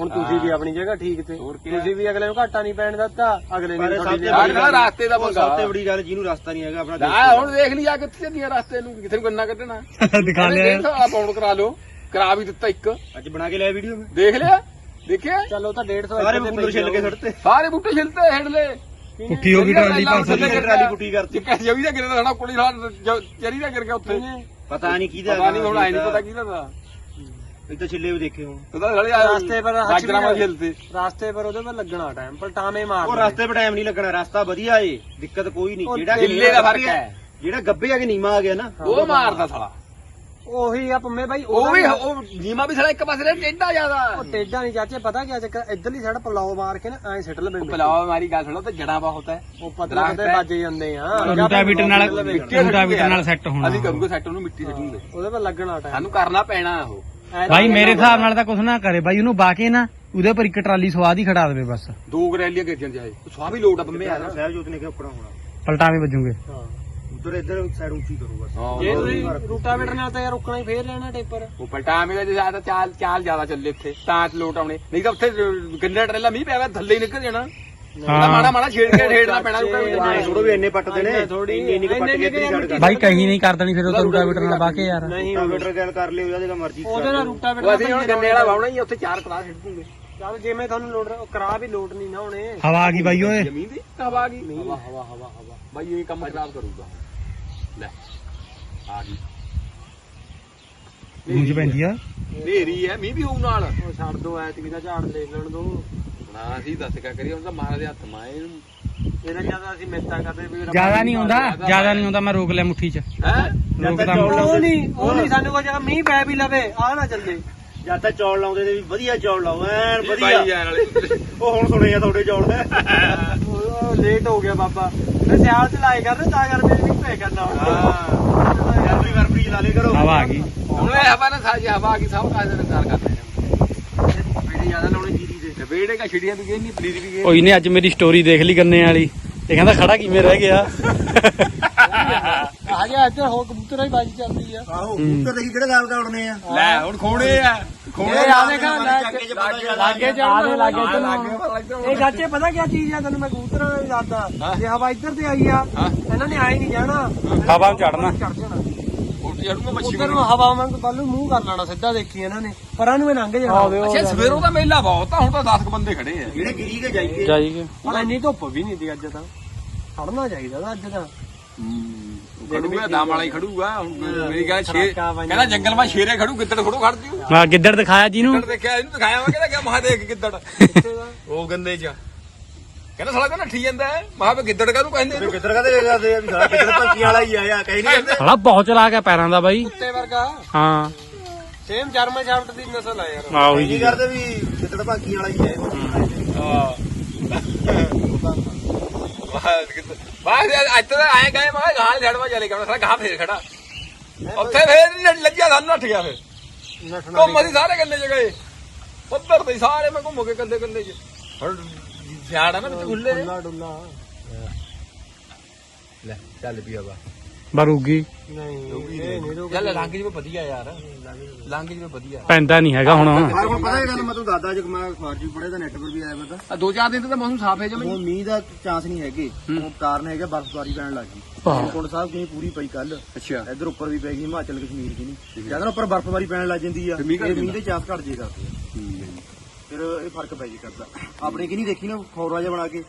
ਹੁਣ ਤੁਸੀਂ ਵੀ ਆਪਣੀ ਜਗ੍ਹਾ ਠੀਕ ਤੇ। ਤੁਸੀਂ ਵੀ ਅਗਲੇ ਨੂੰ ਘਾਟਾ ਨਹੀਂ ਪੈਣ ਦਿੱਤਾ ਅਗਲੇ ਨੇ ਸਭ ਤੁਹਾਡੀ ਨਾ ਰਾਸਤੇ ਦਾ ਪੰਗਾ ਸਭ ਤੋਂ ਬੜੀ ਗੱਲ ਜਿਹਨੂੰ ਰਸਤਾ ਨਹੀਂ ਹੈਗਾ ਆਪਣਾ ਆ ਹੁਣ ਦੇਖ ਲਈ ਆ ਕਿੱਥੇ ਚੱਲੀਆਂ ਰਸਤੇ ਨੂੰ ਕਿੱਥੇ ਨੂੰ ਗੰਨਾ ਕੱਢਣਾ। ਦਿਖਾ ਲਿਆ। ਆ ਪਾਉਣ ਕਰਾ ਲਓ ਕਰਾ ਵੀ ਦਿੱਤਾ ਇੱਕ। ਅੱਜ ਬਣਾ ਕੇ ਲਿਆ ਵੀਡੀਓ ਮੈਂ। ਦੇਖ ਲਿਆ ਦੇਖਿਆ? ਚਲੋ ਤਾਂ 150 ਸਾਰੇ ਕੂਲਰ ਛਿੱਲ ਕੇ ਸੁੱਟਤੇ। ਸਾਰੇ ਬੂਟੇ ਛਿਲਤੇ ਹੇਠ ਲੈ ਪੁੱਠੀ ਹੋ ਗਈ ਟਰਾਲੀ ਪਾਸੇ ਥੱਲੇ ਟਰਾਲੀ ਪੁੱਟੀ ਕਰਤੀ। ਜਿੱਕਾ ਜਵੀ ਦਾ ਗਿਰੇ ਦਾ ਸਾਡਾ ਕੁੜੀ ਨਾਲ ਚਰੀ ਦਾ ਗਿਰ ਗਿਆ ਉੱਥੇ। ਪਤਾ ਨਹੀਂ ਕਿਹਦਾ ਪਤਾ ਨਹੀਂ ਹੁਣ ਆਈ ਨਹੀਂ ਪਤਾ ਕਿਹਦਾ ਦਾ ਤਾਂ ਛਿੱਲੇ ਵੀ ਦੇਖੇ ਹੋ ਉਹਦਾ ਸਾਲੇ ਰਾਸਤੇ ਪਰ ਹੱਥ ਗਾਜਰਾਂ ਵਾਲੀ ਹਿਲਤੇ ਰਾਸਤੇ ਪਰ ਉਹਦੇ ਪਰ ਲੱਗਣਾ ਟਾਈਮ ਪਰ ਟਾਵੇਂ ਮਾਰ ਉਹ ਰਸਤੇ 'ਤੇ ਟਾਈਮ ਨਹੀਂ ਲੱਗਣਾ ਰਸਤਾ ਵਧੀਆ ਏ ਦਿੱਕਤ ਕੋਈ ਨਹੀਂ। ਉਹ ਜਿਹੜਾ ਗਿੱਲੇ ਦਾ ਫ਼ਰਕ ਹੈ। ਜਿਹੜਾ ਗੱਬੇ ਆ ਕੇ ਨੀਮਾ ਆ ਗਿਆ ਨਾ। ਉਹ ਮਾਰਦਾ ਸਾਲਾ। ਉਹੀ ਆ ਪੰਮੇ ਭਾਈ ਉਹ ਵੀ ਉਹ ਨੀਮਾ ਵੀ ਸਾਲਾ ਇੱਕ ਪਾਸੇ ਟੇਢਾ ਉਹ ਜ਼ਿਆਦਾ ਟੇਡਾ ਨਹੀਂ ਚਾਚੇ ਪਤਾ ਕੀ ਚੱਕਰ ਇਧਰਲੀ ਸਾਈਡ ਪਲਾਓ ਮਾਰ ਕੇ ਨਾ ਐ ਸਿੱਟ ਲਵੇ ਪਲਾਵਾ ਮਾਰੀ ਗੱਲ ਸੁਣੋ ਤੇ ਜੜਾ ਬਹੁਤ ਹੈ। ਉਹ ਪਤਲੇ ਪਤਲੇ ਵੱਜ ਜਾਂਦੇ ਆ। ਰੂਟਾ ਬੀਟਰ ਨਾਲ ਰੂਟਾ ਬੀਟਰ ਨਾਲ ਸੈੱਟ ਹੋਣਾ। ਅਸੀਂ ਕਰੂਗੇ ਸੈੱਟ ਉਹਨੂੰ ਮਿੱਟੀ ਸੱਟੂਗੇ ਉਹਦੇ ਪਰ ਲੱਗਣਾ ਟਾਈਮ ਸਾਨੂੰ ਕਰਨਾ ਪੈਣਾ ਉਹ। ਬਾਈ ਮੇਰੇ ਹਿਸਾਬ ਨਾਲ ਤਾਂ ਕੁਛ ਨਾ ਕਰੇ। ਬਾਈ ਉਹਨੂੰ ਬਾਕੇ ਨਾ ਉਹਦੇ ਪਰ ਇੱਕ ਟਰਾਲੀ ਸਵਾਦ ਹੀ ਖੜਾ ਦੇਵੇ ਬਸ। ਦੋ ਗਰੈਲੀਆਂ ਗਿਰ ਜਾਣ ਜਾਏ। ਸਵਾਹ ਵੀ ਲੋਟ ਆ ਬੰਮੇ ਆ ਸਾਹਿਬ ਜੋਤ ਨੇ ਕਿਹਾ ਉੱਪਰਾਂ ਹੋਣਾ। ਪਲਟਾਵੇਂ ਵੱਜੂਗੇ। ਹਾਂ। ਉਧਰ ਇੱਧਰ ਸਾਈਡ ਉੱਚੀ ਕਰੋ ਬਸ। ਜੇ ਤੁਸੀਂ ਰੂਟਾਵੇਟਰ ਨਾਲ ਤਾਂ ਯਾਰ ਰੁਕਣਾ ਹੀ ਫੇਰ ਲੈਣਾ ਟੇਪਰ। ਉਹ ਪਲਟਾ ਮੇਰਾ ਜੇ ਜ਼ਿਆਦਾ ਚਾਲ ਚਾਲ ਜ਼ਿਆਦਾ ਚੱਲੇ ਉੱਥੇ ਤਾਂ ਲੋਟ ਆਉਣੇ। ਨਹੀਂ ਤਾਂ ਉੱਥੇ ਗੰਨਾ ਟਰੇਲਾ ਮੀਂਹ ਪਿਆ ਹੋਇਆ ਥੱਲੇ ਹੀ ਨਿਕਲ ਜਾਣਾ। ਮਾੜਾ ਮਾੜਾ ਛੇੜ ਕੇ ਢੇੜਨਾ ਪੈਣਾ ਐ ਥੋੜੋ ਵੀ ਇੰਨੇ ਪੱਟਦੇ ਨੇ ਇੰਨੇ ਥੋੜ੍ਹੀ, ਇੰਨੀ ਕੁ ਪੱਟ ਕੇ ਇੱਧਰ ਹੀ ਛੱਡ ਬਾਈ ਕਹੀ ਨਹੀਂ ਕਰ ਦੇਣੀ ਫਿਰ ਉਹ ਰੂਟਾ ਬੀਟਰ ਨਾਲ ਬਾਕੇ ਯਾਰ। ਨਹੀਂ ਕੰਪਿਊਟਰ ਗੱਲ ਕਰ ਲਿਓ ਜਿਹਦੇ ਮਰਜ਼ੀ ਉਹਦੇ ਨਾਲ ਉਹ ਰੂਟਾਵੇਟਰ ਅਸੀਂ ਹੁਣ ਗੰਨੇ ਵਾਲਾ ਵਾਉਣਾ ਹੀ ਆ, ਉੱਥੇ ਚਾਰ ਕਲਾਸ ਛੱਡ ਦੂੰਗੇ। ਚੱਲ ਜਿਵੇਂ ਤੁਹਾਨੂੰ ਲੋਡ ਉਹ ਕਰਾ ਵੀ ਲੋਡ ਨਹੀਂ ਨਾ ਹੋਣੇ। ਹਵਾ ਆ ਗਈ ਬਾਈ ਓਏ। ਜ਼ਮੀਨ ਦੀ? ਹਵਾ ਆ ਗਈ। ਹਵਾ ਹਵਾ ਹਵਾ ਹਵਾ ਬਾਈ ਇਹ ਕੰਮ ਖਰਾਬ ਕਰੂਗਾ। ਲੈ ਆ ਗਈ। ਮੂੰਹ ਚ ਪੈਂਦੀ ਆ। ਨੇਰੀ ਹੈ ਮੀਂਹ ਵੀ ਹੋਊ ਨਾਲ। ਉਹ ਛੱਡ ਦੋ ਐਤਕੀ ਦਾ ਝਾੜ ਲੈ ਲੈਣ ਦੋ। ਨਾ ਅਸੀਂ ਦੱਸ ਕਿਆ ਕਰੀਏ ਹੁਣ ਤਾਂ ਮਹਾਰਾਜ ਦੇ ਹੱਥ ਮਾਏ ਇਹਨੂੰ। ਇਹਦਾ ਜ਼ਿਆਦਾ ਅਸੀਂ ਮਿੰਤਾ ਕਰਦੇ ਵੀ ਰੱਬਾ ਜ਼ਿਆਦਾ ਨਹੀਂ ਆਉਂਦਾ ਜ਼ਿਆਦਾ ਨਹੀਂ ਆਉਂਦਾ ਮੈਂ ਰੋਕ ਲਿਆ ਮੁੱਠੀ 'ਚ। ਹੈ? ਰੋਕਦਾ ਉਹ ਨਹੀਂ ਉਹ ਨਹੀਂ ਸਾਨੂੰ ਕੋਈ ਜਗ੍ਹਾ ਮੀਂਹ ਪੈ ਵੀ ਲਵੇ ਆ ਨਾ ਚੱਲੇ। ਜਦ ਤੱਕ ਚੌਲ ਲਾਉਂਦੇ ਤੇ ਵੀ ਵਧੀਆ ਚੌਲ ਲਾਓ ਐਨ ਬਾਈ ਵਧੀਆ। ਯਾਰ ਵਾਲੇ। ਉਹ ਹੁਣ ਸੁਣੇ ਆ ਤੁਹਾਡੇ ਚੌਲ। ਉਹ ਲੇਟ ਹੋ ਗਿਆ ਬਾਬਾ। ਮੈਂ ਸਿਆਲ ਚ ਲਾਏ ਕਰਦੇ ਤਾਂ ਕਰਕੇ ਮੀਂਹ ਪੈ ਕਰਨਾ ਹੁਣ ਜਨਵਰੀ ਫਰਵਰੀ ਚ ਲਾ ਲੇ ਕਰੋ। ਹਵਾ ਆ ਗਈ। ਹੁਣ ਇਹ ਹਵਾ ਨਾ ਸਾਜੀ ਹਵਾ ਆ ਗਈ ਸਭ ਕਾਜ ਦੇ ਨਜ਼ਾਰ ਕਰਦੇ ਬੇੜੇ ਜ਼ਿਆਦਾ ਲਾਉਣੇ ਜੀਰੀ ਦੇ ਤੇ ਬੇੜੇ ਕਾ ਛਿੜੀਆਂ ਵੀ ਗਈ ਨਹੀਂ ਪਲੀਜ਼ ਵੀ ਗਈ ਕੋਈ ਨੇ ਅੱਜ ਮੇਰੀ ਸਟੋਰੀ ਦੇਖ ਲਈ ਗੰਨੇ ਵਾਲੀ। ਇਹ ਕਹਿੰਦਾ ਖੜਾ ਕਿਵੇਂ ਰਹਿ ਗਿਆ? ਆ ਗਿਆ ਇੱਧਰ ਹੋ ਕਬੂਤਰਾਂ ਦੀ ਬਾਜੀ ਚੱਲਦੀ ਆ। ਆਹੋ ਕਬੂਤਰ ਦੇਖੀ ਕਿਹੜੇ ਲਾਲ ਦਾ ਉੜਨੇ ਆ। ਲੈ ਹੁਣ ਖੋਣੇ ਆ। ਖੋਣੇ ਆ। ਦੇਖਾਂ, ਲਾਗੇ ਆਹ ਲਾਗੇ ਚੜ੍ਹਨ। ਇਹ ਗਾਚੇ ਪਤਾ ਕੀ ਚੀਜ਼ ਆ ਤੈਨੂੰ ਮੈਂ ਕਬੂਤਰਾਂ ਦਾ ਵੀ ਦੱਸਦਾ? ਜੇ ਹਵਾ ਇੱਧਰ ਤੇ ਆਈ ਆ ਹਾਂ। ਇਹਨਾਂ ਨੇ ਆਏ ਨਹੀਂ ਜਾਣਾ। ਹਵਾ ਨੂੰ ਚੜਨਾ ਚੜ ਜਾਣਾ। ਜੜੂਗਾ ਮੱਛੀ ਉੱਧਰ ਨੂੰ ਹਵਾ ਵਾਂਗ ਕੱਲ ਨੂੰ ਮੂੰਹ ਕਰ ਲੈਣਾ ਸਿੱਧਾ ਦੇਖੀ ਇਹਨਾਂ ਨੇ। ਪਰਾਂ ਨੂੰ ਇਹ ਲੰਘ ਜਾਣਾ। ਅੱਛਾ ਸਵੇਰੋਂ ਦਾ ਮੇਲਾ ਬਹੁਤ ਆ ਹੁਣ ਤਾਂ 10 ਬੰਦੇ ਖੜੇ ਆ। ਜਿਹੜੇ ਗਿਰੀ ਕੇ ਜਾਈਏ। ਜਾਈਏ ਪਰ ਇੰਨੀ ਧੁੱਪ ਵੀ ਨਹੀਂ ਦੀ ਅੱਜ ਤਾਂ। ਖੜਨਾ ਚਾਹੀਦਾ ਤਾਂ ਅੱਜ ਤਾਂ। ਖੜੂਗਾ ਦਾਮ ਵਾਲਾ ਹੀ ਖੜੂਗਾ। ਹੁਣ ਮੇਰੀ ਗੱਲ ਸ਼ੇਰ ਖੁਰਾਕਾਂ ਵਾਂਝਾ। ਕਹਿੰਦਾ ਜੰਗਲ ਮਾ ਸ਼ੇਰੇ ਖੜੂ ਗਿੱਦੜ ਖੜੂ ਖੜ ਜੂ। ਹਾਂ ਗਿੱਦੜ ਦਿਖਾਇਆ ਜਿਹਨੂੰ। ਗਿੱਦੜ ਦੇਖਿਆ ਇਹਨੂੰ ਦਿਖਾਇਆ ਕਹਿੰਦਾ ਕਿ ਮਹਾ ਦੇਖ ਗਿੱਦੜ। ਉਹ ਗੰਦੇ ਚ ਕਹਿੰਦਾ ਸਾਲਾ ਕਹਿੰਦਾ ਨੱਠੀ ਜਾਂਦਾ ਹੈ। ਮਹਾ ਵੀ ਗਿੱਦੜ ਕਾਹਨੂੰ ਕਹਿੰਦੇ ਤੇ ਇਹਨੂੰ? ਕਿੱਧਰ ਕਦੇ ਕਰਦੇ ਆ? ਵੀ ਸਾਲਾ ਕਿੱਧਰ ਭੰਕੀ ਵਾਲਾ ਹੀ ਆਇਆ ਕਹੀ ਨਹੀਂ ਕਹਿੰਦੇ ਸਾਲਾ ਬਹੁਤ ਚਲਾ ਗਿਆ ਪੈਰਾਂ ਦਾ ਬਾਈ। ਕੁੱਤੇ ਵਰਗਾ। ਹਾਂ। ਸੇਮ ਜਰਮਨ ਸ਼ਾਫਟ ਦੀ ਨਸਲ ਆ ਯਾਰ। ਆਹ ਨਹੀਂ ਜੀ ਕਰਦੇ ਵੀ ਕਿੱਧਰ ਭੰਕੀ ਵਾਲਾ ਹੀ ਆਇਆ ਬਾਹਰ ਅੱਜ ਤਾਂ ਆਏ ਗਏ ਮੈਂ ਗਾਲ ਛੜਵਾ ਚਲੇ ਗਿਆ ਸਾਲਾ ਗਾਹ ਫੇਰ ਖੜਾ। ਉੱਥੇ ਫੇਰ ਨੀ ਲੱਜਿਆ ਸਾਨੂੰ ਨੱਠ ਗਿਆ ਫੇਰ। ਨੱਠਣਾ ਘੁੰਮ ਅਸੀਂ ਸਾਰੇ ਕੰਨੇ ਚ ਗਏ ਉੱਧਰ ਤੇ ਸਾਰੇ ਮੈਂ ਘੁੰਮ ਕੇ ਕੰਦੇ ਕੰਨੇ ਚ ਹੁਣ ਸਿਆੜ ਆ ਨਾ ਵਿੱਚ ਖੁੱਲੇ ਡੁੱਲਾ ਡੁੱਲਾ ਲੈ ਚੱਲ ਪੀ ਆਵਾ ਬਰੂਗੀ ਨਹੀਂ ਇਹ ਨਹੀਂ ਰੋਕ ਚੱਲ ਲੰਘ ਜਵੇ ਵਧੀਆ ਯਾਰ। ਲੰਘ ਜਵੇ ਵਧੀਆ। ਪੈਂਦਾ ਨਹੀਂ ਹੈਗਾ ਹੁਣ। ਹਾਂ ਹੁਣ ਪਤਾ ਇਹ ਗੱਲ ਮੈਂ ਤੁਹਾਨੂੰ ਦੱਸਦਾ ਜੇ ਮੈਂ ਅਖਬਾਰ 'ਚ ਵੀ ਪੜ੍ਹਿਆ ਤਾਂ ਨੈਟ 'ਤੇ ਵੀ ਆਇਆ ਮੈਂ ਤਾਂ ਆ ਦੋ ਚਾਰ ਦਿਨ ਤਾਂ ਮੌਸਮ ਸਾਫ਼ ਹੈ ਜਮੇ ਮੀਂਹ ਦਾ ਚਾਂਸ ਨਹੀਂ ਹੈਗੇ। ਹੁਣ ਕਾਰਨ ਹੈਗਾ ਬਰਫ਼ਬਾਰੀ ਪੈਣ ਲੱਗ ਗਈ। ਸਾਹਿਬ ਕਿੰਨੀ ਪੂਰੀ ਪਈ ਕੱਲ ਅੱਛਾ। ਇੱਧਰ ਉੱਪਰ ਵੀ ਪੈ ਗਈ ਹਿਮਾਚਲ ਕਸ਼ਮੀਰ ਕੀ ਨਹੀਂ ਜਦੋਂ ਉੱਪਰ ਬਰਫ਼ਬਾਰੀ ਪੈਣ ਲੱਗ ਜਾਂਦੀ ਆ ਇਹ ਮੀਂਹ। ਦੇ ਚਾਂਸ ਘਟ ਜੇ ਕਰਦੇ ਆ ਫਿਰ ਇਹ ਫ਼ਰਕ ਪੈ ਜੇ ਕਰਦਾ। ਆਪਣੇ ਕੀ ਨਹੀਂ ਦੇਖੀ ਨਾ ਖੌਰਾ ਜਿਹਾ ਬਣਾ ਕੇ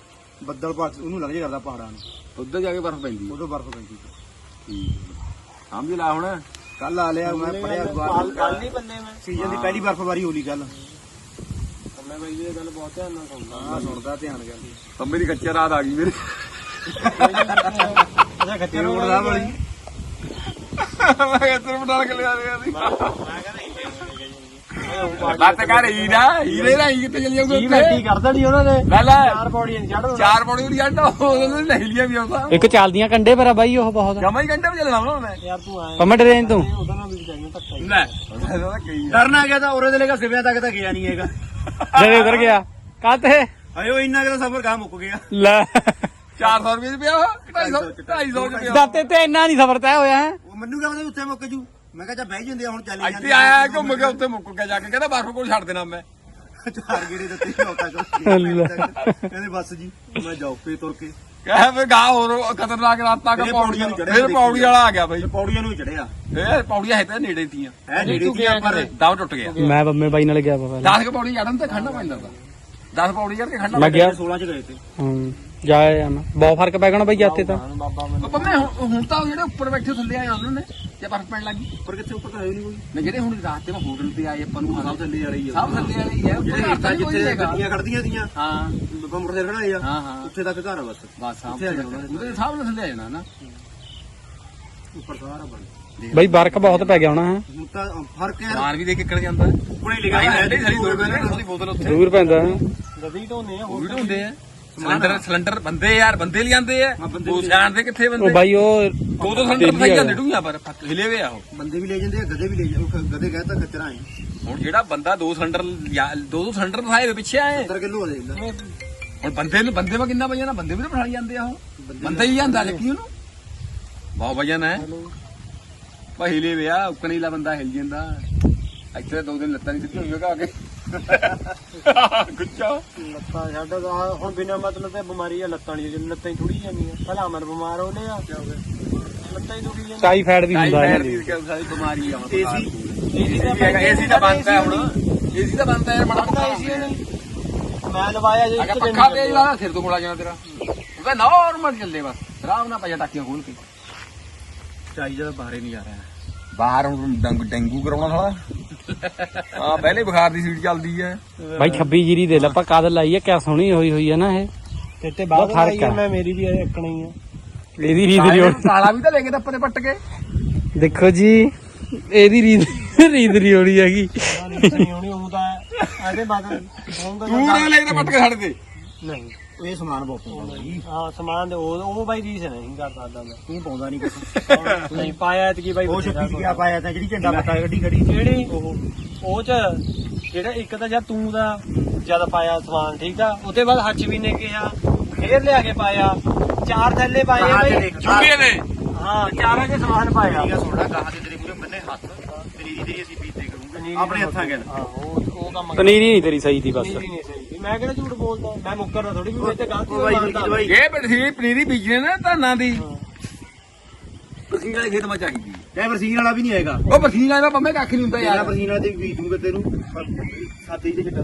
ਬੱਦਲ ਪਾਸ ਉਹਨੂੰ ਲੱਗ ਜੇ ਕਰਦਾ ਪਹਾੜਾਂ ਨੂੰ। ਉੱਧਰ ਜਾ ਕੇ ਬਰਫ਼ ਪੈਂਦੀ ਉਦੋਂ ਬਰਫ਼ ਪੈਂਦੀ ਸਮਝ ਲਾ ਹੁਣ। ਕੱਲ ਆ ਲਿਆ ਮੈਂ ਪੜਿਆ ਅਖਬਾਰ। ਗੱਲ ਹੀ ਬੰਦੇ ਮੈਂ। ਸੀਜ਼ਨ ਦੀ ਪਹਿਲੀ ਬਰਫ਼ਬਾਰੀ ਹੋਲੀ ਕੱਲ ਮੈਂ ਬਾਈ ਇਹ ਗੱਲ ਬਹੁਤ ਧਿਆਨ ਨਾਲ ਸੁਣਦਾ। ਹਾਂ ਸੁਣਦਾ ਧਿਆਨ ਗੱਲ ਪੰਮੇ ਦੀ ਕੱਚਾ ਰਾਤ ਆ ਗਈ ਮੇਰੇ। ਅੱਛਾ ਖੱਚਰ ਰੋਡ ਦਾ ਵਾਲੀ। ਮੈਂ ਕਿਹਾ ਤੇਰੇ ਬਟਾਲ ਕੇ ਲਿਆ ਰਿਹਾ ਸੀ। ਬਾਤ ਕਰ ਹੀਰਾ ਹੀਰੇ ਦਾ ਹੀ ਕਿੱਥੇ ਚਲੀ ਜਾਊਗਾ ਕੀ ਬੈਠੀ ਕਰਦਾ ਨਹੀਂ ਉਹਨਾਂ ਨੇ? ਲੈ ਲੈ। ਚਾਰ ਪੌੜੀਆਂ ਚੜ੍ਹ ਚਾਰ ਪੌੜੀ ਉੜੀ ਜਾਂਦਾ ਉਹਨੇ ਨਹੀਂ ਲਿਆ ਵੀ ਆਉਂਦਾ ਇੱਕ ਚੱਲਦੀਆਂ ਕੰਡੇ ਪਰ ਆ ਬਾਈ ਉਹ ਬਹੁਤ। ਜਮਾ ਹੀ ਘੰਟੇ ਵਿੱਚ ਚੱਲਣਾ ਉਹਨਾਂ ਨੇ। ਯਾਰ ਤੂੰ ਆਇਆ ਪੰਮੇ ਟ੍ਰੇਨ ਤੋਂ? ਉਹਦਾ ਨਾਲ ਵੀ ਜਾਈਂ ਧੱਕਾ ਹੀ ਲੈ। ਉਹਦਾ ਕਹੀ ਡਰਨਾ ਗਿਆ ਤਾਂ ਉਰੇ ਦੇ ਲੇਗਾ ਸਿਵਿਆਂ ਤੱਕ ਤਾਂ ਗਿਆ ਨਹੀਂ ਹੈਗਾ। ਜਦੇ ਉਧਰ ਗਿਆ। ਕਾਤੇ ਆਇਓ ਇੰਨਾ ਕਿ ਸਫ਼ਰ ਕਾ ਮੁੱਕ ਗਿਆ। ਲੈ। 400 ਰੁਪਏ ਪਿਆ 250 250 ਚ ਪਿਆ। ਦਾਤੇ ਤੇ ਇੰਨਾ ਨਹੀਂ ਸਬਰ ਤੈ ਹੋਇਆ ਹੈ? ਉਹ ਮੈਨੂੰ ਕਹਿੰਦਾ ਵੀ ਉੱਥੇ ਮੁੱਕ ਜੂ। ਮੈਂ ਕਿਹਾ ਚਾ ਬਹਿ ਜਾਂਦੇ ਆ ਹੁਣ ਚੱਲੇ ਇੱਥੇ ਆਇਆ ਘੁੰਮ ਕੇ ਉੱਥੇ ਮੁੱਕ ਕੇ ਜਾ ਕੇ ਕਹਿੰਦਾ ਬਰਫ ਕੋਲ ਛੱਡ ਦੇਣਾ ਮੈਂ। ਚਾਰ ਗੇੜੇ ਦਿੱਤੇ ਸੀ ਕਹਿੰਦੇ ਬੱਸ ਜੀ ਮੈਂ ਜਾਓ ਪੇ ਤੁਰ ਕੇ। ਕਹੇ ਫੇ ਗਾ ਹੋਰ ਖਤਰਨਾਕ ਰਾਤਾਂ ਕਾ ਪੌੜੀਆਂ ਪੌੜੀਆਂ ਨੂੰ ਚੜ੍ਹਿਆ ਫਿਰ ਪੌੜੀ ਵਾਲਾ ਆ ਗਿਆ ਬਾਈ। ਤੇ ਪੌੜੀਆਂ ਨੂੰ ਹੀ ਚੜਿਆ ਇਹ ਪੌੜੀਆਂ ਹੈ ਤਾਂ ਨੇੜੇ ਤੀਆਂ ਹੈ ਨੇੜੇ ਦੀਆਂ ਪਰ ਦਮ ਟੁੱਟ ਗਿਆ। ਮੈਂ ਬੰਮੇ ਬਾਈ ਨਾਲ ਗਿਆ ਵਾ ਪਹਿਲਾਂ 10 ਕ ਪੌੜੀ ਚੜਨ ਤੇ ਖੜਨਾ ਪੈਂਦਾ ਤਾ 10 ਪੌੜੀ ਚੜ ਕੇ ਖੜਨਾ ਮੈਂ ਗਿਆ। 16 ਚ ਗਏ ਤੇ। ਹੂੰ ਜਾਇਆ ਜਾਣਾ। ਬਹੁਤ ਫ਼ਰਕ ਪੈ ਗਿਆ ਬਾਈ ਜਾਤੇ ਤਾਂ। ਪੰਮੇ ਹੁਣ ਤਾਂ ਜਿਹੜੇ ਉੱਪਰ ਬੈਠੇ ਥੱਲੇ ਆਏ ਉਹਨਾਂ ਨੇ ਤੇ ਬਰਫ ਪੈਣ ਲੱਗੀ ਉੱਪਰ ਕਿੱਥੇ ਉੱਪਰ ਤਾਂ ਹੈ ਨਹੀਂ ਕੋਈ। ਨਾ ਜਿਹੜੇ ਹੁਣ ਰਾਤ ਤੇ ਮੈਂ ਹੋਟਲ ਤੇ ਆਏ ਆਪਾਂ ਨੂੰ ਸਭ ਥੱਲੇ ਵਾਲੇ ਹੀ ਆ। ਸਭ ਥੱਲੇ ਵਾਲੀ ਹੈ ਜਿਹੜੇ ਉੱਪਰ ਰਸਤਾ ਜਿੱਥੇ ਗੱਡੀਆਂ ਖੜਦੀਆਂ ਦੀਆਂ ਹਾਂ। ਬੱਬਾ ਮੋਟਰਸਾਈਕਲ ਖੜਾਏ ਆ। ਹਾਂ ਹਾਂ। ਉੱਥੇ ਤੱਕ ਘਰ ਆ ਬਸ। ਬਸ ਸਾਹਬ ਆ ਨੇ। ਉਹਦੇ ਸਾਹਬ ਥੱਲੇ ਆ ਜਾਣਾ ਨਾ। ਉੱਪਰ ਸਾਰਾ ਬਣ ਬਾਈ ਬਰਕ ਬਹੁਤ ਪੈ ਗਿਆ ਹੋਣਾ ਹੈ। ਹੁਣ ਤਾਂ ਫ਼ਰਕ ਹੈ। ਮਾਰ ਵੀ ਜਾਂਦਾ ਕੋਲੇ ਲਿਖਿਆ ਸਾਰੀ ਦੋ ਬੈਨੇ ਉਹਦੀ ਬੋਤਲ ਉੱਥੇ। ਦੂਰ ਪੈਂਦਾ ਹੈ। ਗਦੀ ਢੋਨੇ ਆ ਉਹ ਵੀ ਢੋਂਦੇ ਆ। ਸਿਲੰਡਰ ਸਿਲੰਡਰ ਬੰਦੇ ਯਾਰ ਬੰਦੇ ਲਿਆਂਦੇ ਆ। ਬੰਦੇ ਉਹ ਸਿਆਣਦੇ ਕਿੱਥੇ ਉਹ ਬੰਦੇ ਬਾਈ ਉਹ ਦੋ ਦੋ ਸਿਲੰਡਰ ਫਸਾਈ ਜਾਂਦੇ ਢੂਆਂ ਪਰ ਫੱਕ- ਹਿਲੇ ਵੇ ਆ ਉਹ। ਬੰਦੇ ਵੀ ਲੈ ਜਾਂਦੇ ਆ ਗਧੇ ਵੀ ਲੈ ਜਾਂਦੇ ਉਹ ਗਧੇ ਕਹਿੰਦਾ ਖੱਚਰਾ ਆਏ ਹੁਣ ਜਿਹੜਾ ਬੰਦਾ ਦੋ ਸਿਲੰਡਰ ਲਿਆ- ਦੋ ਦੋ ਸਿਲੰਡਰ ਫਸਾਏ ਵੇ ਪਿੱਛੇ ਆਏ। 70 ਕਿਲੋ ਹੁਣ ਬੰਦੇ ਨੂੰ ਬੰਦੇ ਵਾ ਕਿੰਨਾ ਬੰਦੇ ਵੀ ਤਾਂ ਬਿਠਾ ਜਾਂਦੇ ਆ ਉਹ। ਬੰਦਾ ਹੀ ਜਾਂਦਾ ਲੱਕੀ ਉਹਨੂੰ। ਬਹੁਤ ਵਜਨ ਹੈ ਭਾਈ ਹਿਲੇ ਵੇ ਆ ਉੱਕਣੀ ਲਾ ਬੰਦਾ ਹਿਲ ਜਾਂਦਾ। ਇੱਥੇ ਦੋ ਦਿਨ ਲੱਤਾਂ ਨਹੀਂ ਸਿੱਧੀਆਂ ਹੋਈਆਂ ਕਾ ਕੇ। ਗੁੱਚਾ। ਲੱਤਾਂ ਛੱਡ ਆਹ ਹੁਣ ਬਿਨਾ ਮਤਲਬ ਤੇ ਬਿਮਾਰੀ ਆ ਲੱਤਾਂ ਨਹੀਂ ਜਿੰਨ ਲੱਤਾਂ ਹੀ ਥੋੜੀ ਜਾਂਦੀਆਂ। ਭਲਾ ਮਨ ਬਿਮਾਰ ਹੋ ਲਿਆ ਲੱਤਾਂ ਹੀ ਦੁਖੀ ਜਾਂਦੀਆਂ। ਟਾਈਫਾਇਡ ਵੀ ਹੁੰਦਾ ਹੈ। ਦੀ ਸਾਰੀ ਬਿਮਾਰੀ ਆ ਏਸੀ ਏਸੀ ਦਾ ਦਾ ਬੰਦ ਹੈ ਹੁਣ। ਏਸੀ ਦਾ ਬੰਦ ਹੈ ਬੜਾ ਪਤਾ ਏਸੀ ਨੇ ਮੈਂ ਲਵਾਇਆ ਜੇ ਇੱਕ ਦਿਨ ਪੱਖਾ ਤੇਜ਼ ਲਾ ਸਿਰ ਤੋਂ ਖੋਲਾ ਜਾਣਾ ਤੇਰਾ। ਉਹਦਾ ਨਾਰਮਲ ਚੱਲੇ ਬਸ। ਆਰਾਮ ਨਾਲ ਪਜਾ ਟਾਕੀਆਂ ਖੋਲ ਕੇ। ਚਾਈ ਜਦਾ ਬਾਹਰੇ ਨਹੀਂ ਆ ਰਿਹਾ। ਬਾਹਰ ਹੁਣ ਡੰਗ ਡੈਂਗੂ ਕਰਾਉਣਾ ਸਾਲਾ। ਹਾਂ ਪਹਿਲੇ ਬੁਖਾਰ ਦੀ ਸੀਟ ਚੱਲਦੀ ਹੈ ਬਾਈ 26 ਜੀਰੀ ਦੇ ਲੈ ਆਪਾਂ ਕਦ ਲਾਈ ਹੈ ਕਿਆ ਸੋਹਣੀ ਹੋਈ ਹੋਈ ਹੈ ਨਾ ਇਹ। ਤੇ ਤੇ ਬਾਅਦ ਫ਼ਰਕ ਆਈ ਆ, ਆ। ਮੈਂ ਮੇਰੀ ਵੀ ਇੱਕਣਾ ਹੀ ਆ। ਇਹਦੀ ਰੀਤ ਕਾਲੇ- ਰਿਓ ਕਾਲਾ ਵੀ ਤਾਂ ਲੈ ਕੇ ਦੱਪੇ ਪੱਟ ਕੇ। ਦੇਖੋ ਜੀ ਇਹਦੀ ਰੀਤ ਰੀਤ ਰਿਓੜੀ ਹੈਗੀ। ਨਹੀਂ ਹੋਣੀ ਉਹ ਤਾਂ ਇਹਦੇ ਬਾਅਦ ਹੁਣ ਤੂੰ ਨਾ ਲੈ ਕੇ ਪੱਟ ਕੇ ਛੱਡ ਦੇ। ਨਹੀਂ। ਇਹ ਸਮਾਨ ਬਹੁਤ ਪਾਉਂਦਾ ਜੀ। ਹਾਂ ਸਮਾਨ ਦੇ ਉਹ ਉਹ ਬਾਈ ਰੀਸ ਨਹੀਂ ਕਰ ਸਕਦਾ ਮੈਂ ਤੂੰ ਪਾਉਂਦਾ ਨਹੀਂ ਕੁਛ। ਨਹੀਂ ਪਾਇਆ ਐਤਕੀ ਬਾਈ ਉਹ ਬਥੇਰਾ ਛੱਪੀ ਗਿਆ ਪਾਇਆ ਤਾਂ ਜਿਹੜੀ ਝੰਡਾ ਪੱਤਾ ਗੱਡੀ ਖੜੀ ਜਿਹੜੀ ਉਹ ਉਹ ਚ ਜਿਹੜਾ ਇੱਕ ਤਾਂ ਜਦ ਤੂੰ ਦਾ ਜਦ ਪਾਇਆ ਸਮਾਨ ਠੀਕ ਆ? ਉਹਦੇ ਬਾਅਦ ਹੱਚ ਵੀ ਨੇ ਕਿਹਾ ਫੇਰ ਲਿਆ ਕੇ ਪਾਇਆ। ਚਾਰ ਥੱਲੇ ਪਾਏ ਆ ਬਾਈ। ਚੁੰਗੇ ਦੇ ਹਾਂ ਚਾਰਾਂ ਦੇ ਸਮਾਨ ਪਾਇਆ। ਠੀਕ ਆ ਸੋਣਾ ਗਾਹਾਂ ਦੇ ਤੇਰੇ ਮੂਰੇ ਬੰਨੇ ਹੱਥ। ਤੇਰੀ ਤੇਰੀ ਅਸੀਂ ਪੀਤੇ ਕਰੂੰਗੇ ਆਪਣੇ ਹੱਥਾਂ ਗੱਲ ਹਾਂ ਉਹ ਉਹ ਕੰਮ ਪਨੀਰੀ ਨਹੀਂ ਤੇਰੀ ਸਹੀ ਦੀ ਬਸ। ਪਨੀਰੀ ਨਹੀਂ ਸਹੀ ਮੈਂ ਕਿਹੜਾ ਝੂਠ ਬੋਲਦਾ? ਮੈਂ ਮੁੱਕਰਦਾ ਥੋੜੀ ਵੀ ਮੈਂ ਤੇ ਗਲਤੀ ਦਵਾਈ ਇਹ ਬਠੀ ਪਨੀਰੀ ਬੀਜਣੇ ਨੇ ਧਾਨਾਂ ਦੀ। ਬਰਸੀਨ ਵਾਲੇ ਖੇਤ ਮਾ ਚਾਹੀਦੀ। ਚਾਹੇ ਬਰਸੀਨ ਵਾਲਾ ਵੀ ਨਹੀਂ ਆਏਗਾ ਉਹ ਬਰਸੀਨ ਵਾਲਾ ਪੰਮੇ ਕੱਖ ਨਹੀਂ ਹੁੰਦਾ ਯਾਰ। ਬਰਸੀਨ ਵਾਲੇ ਦੇ ਵੀ ਦੂੰਗੇ ਤੈਨੂੰ। ਦੇ ਚੱਟਾ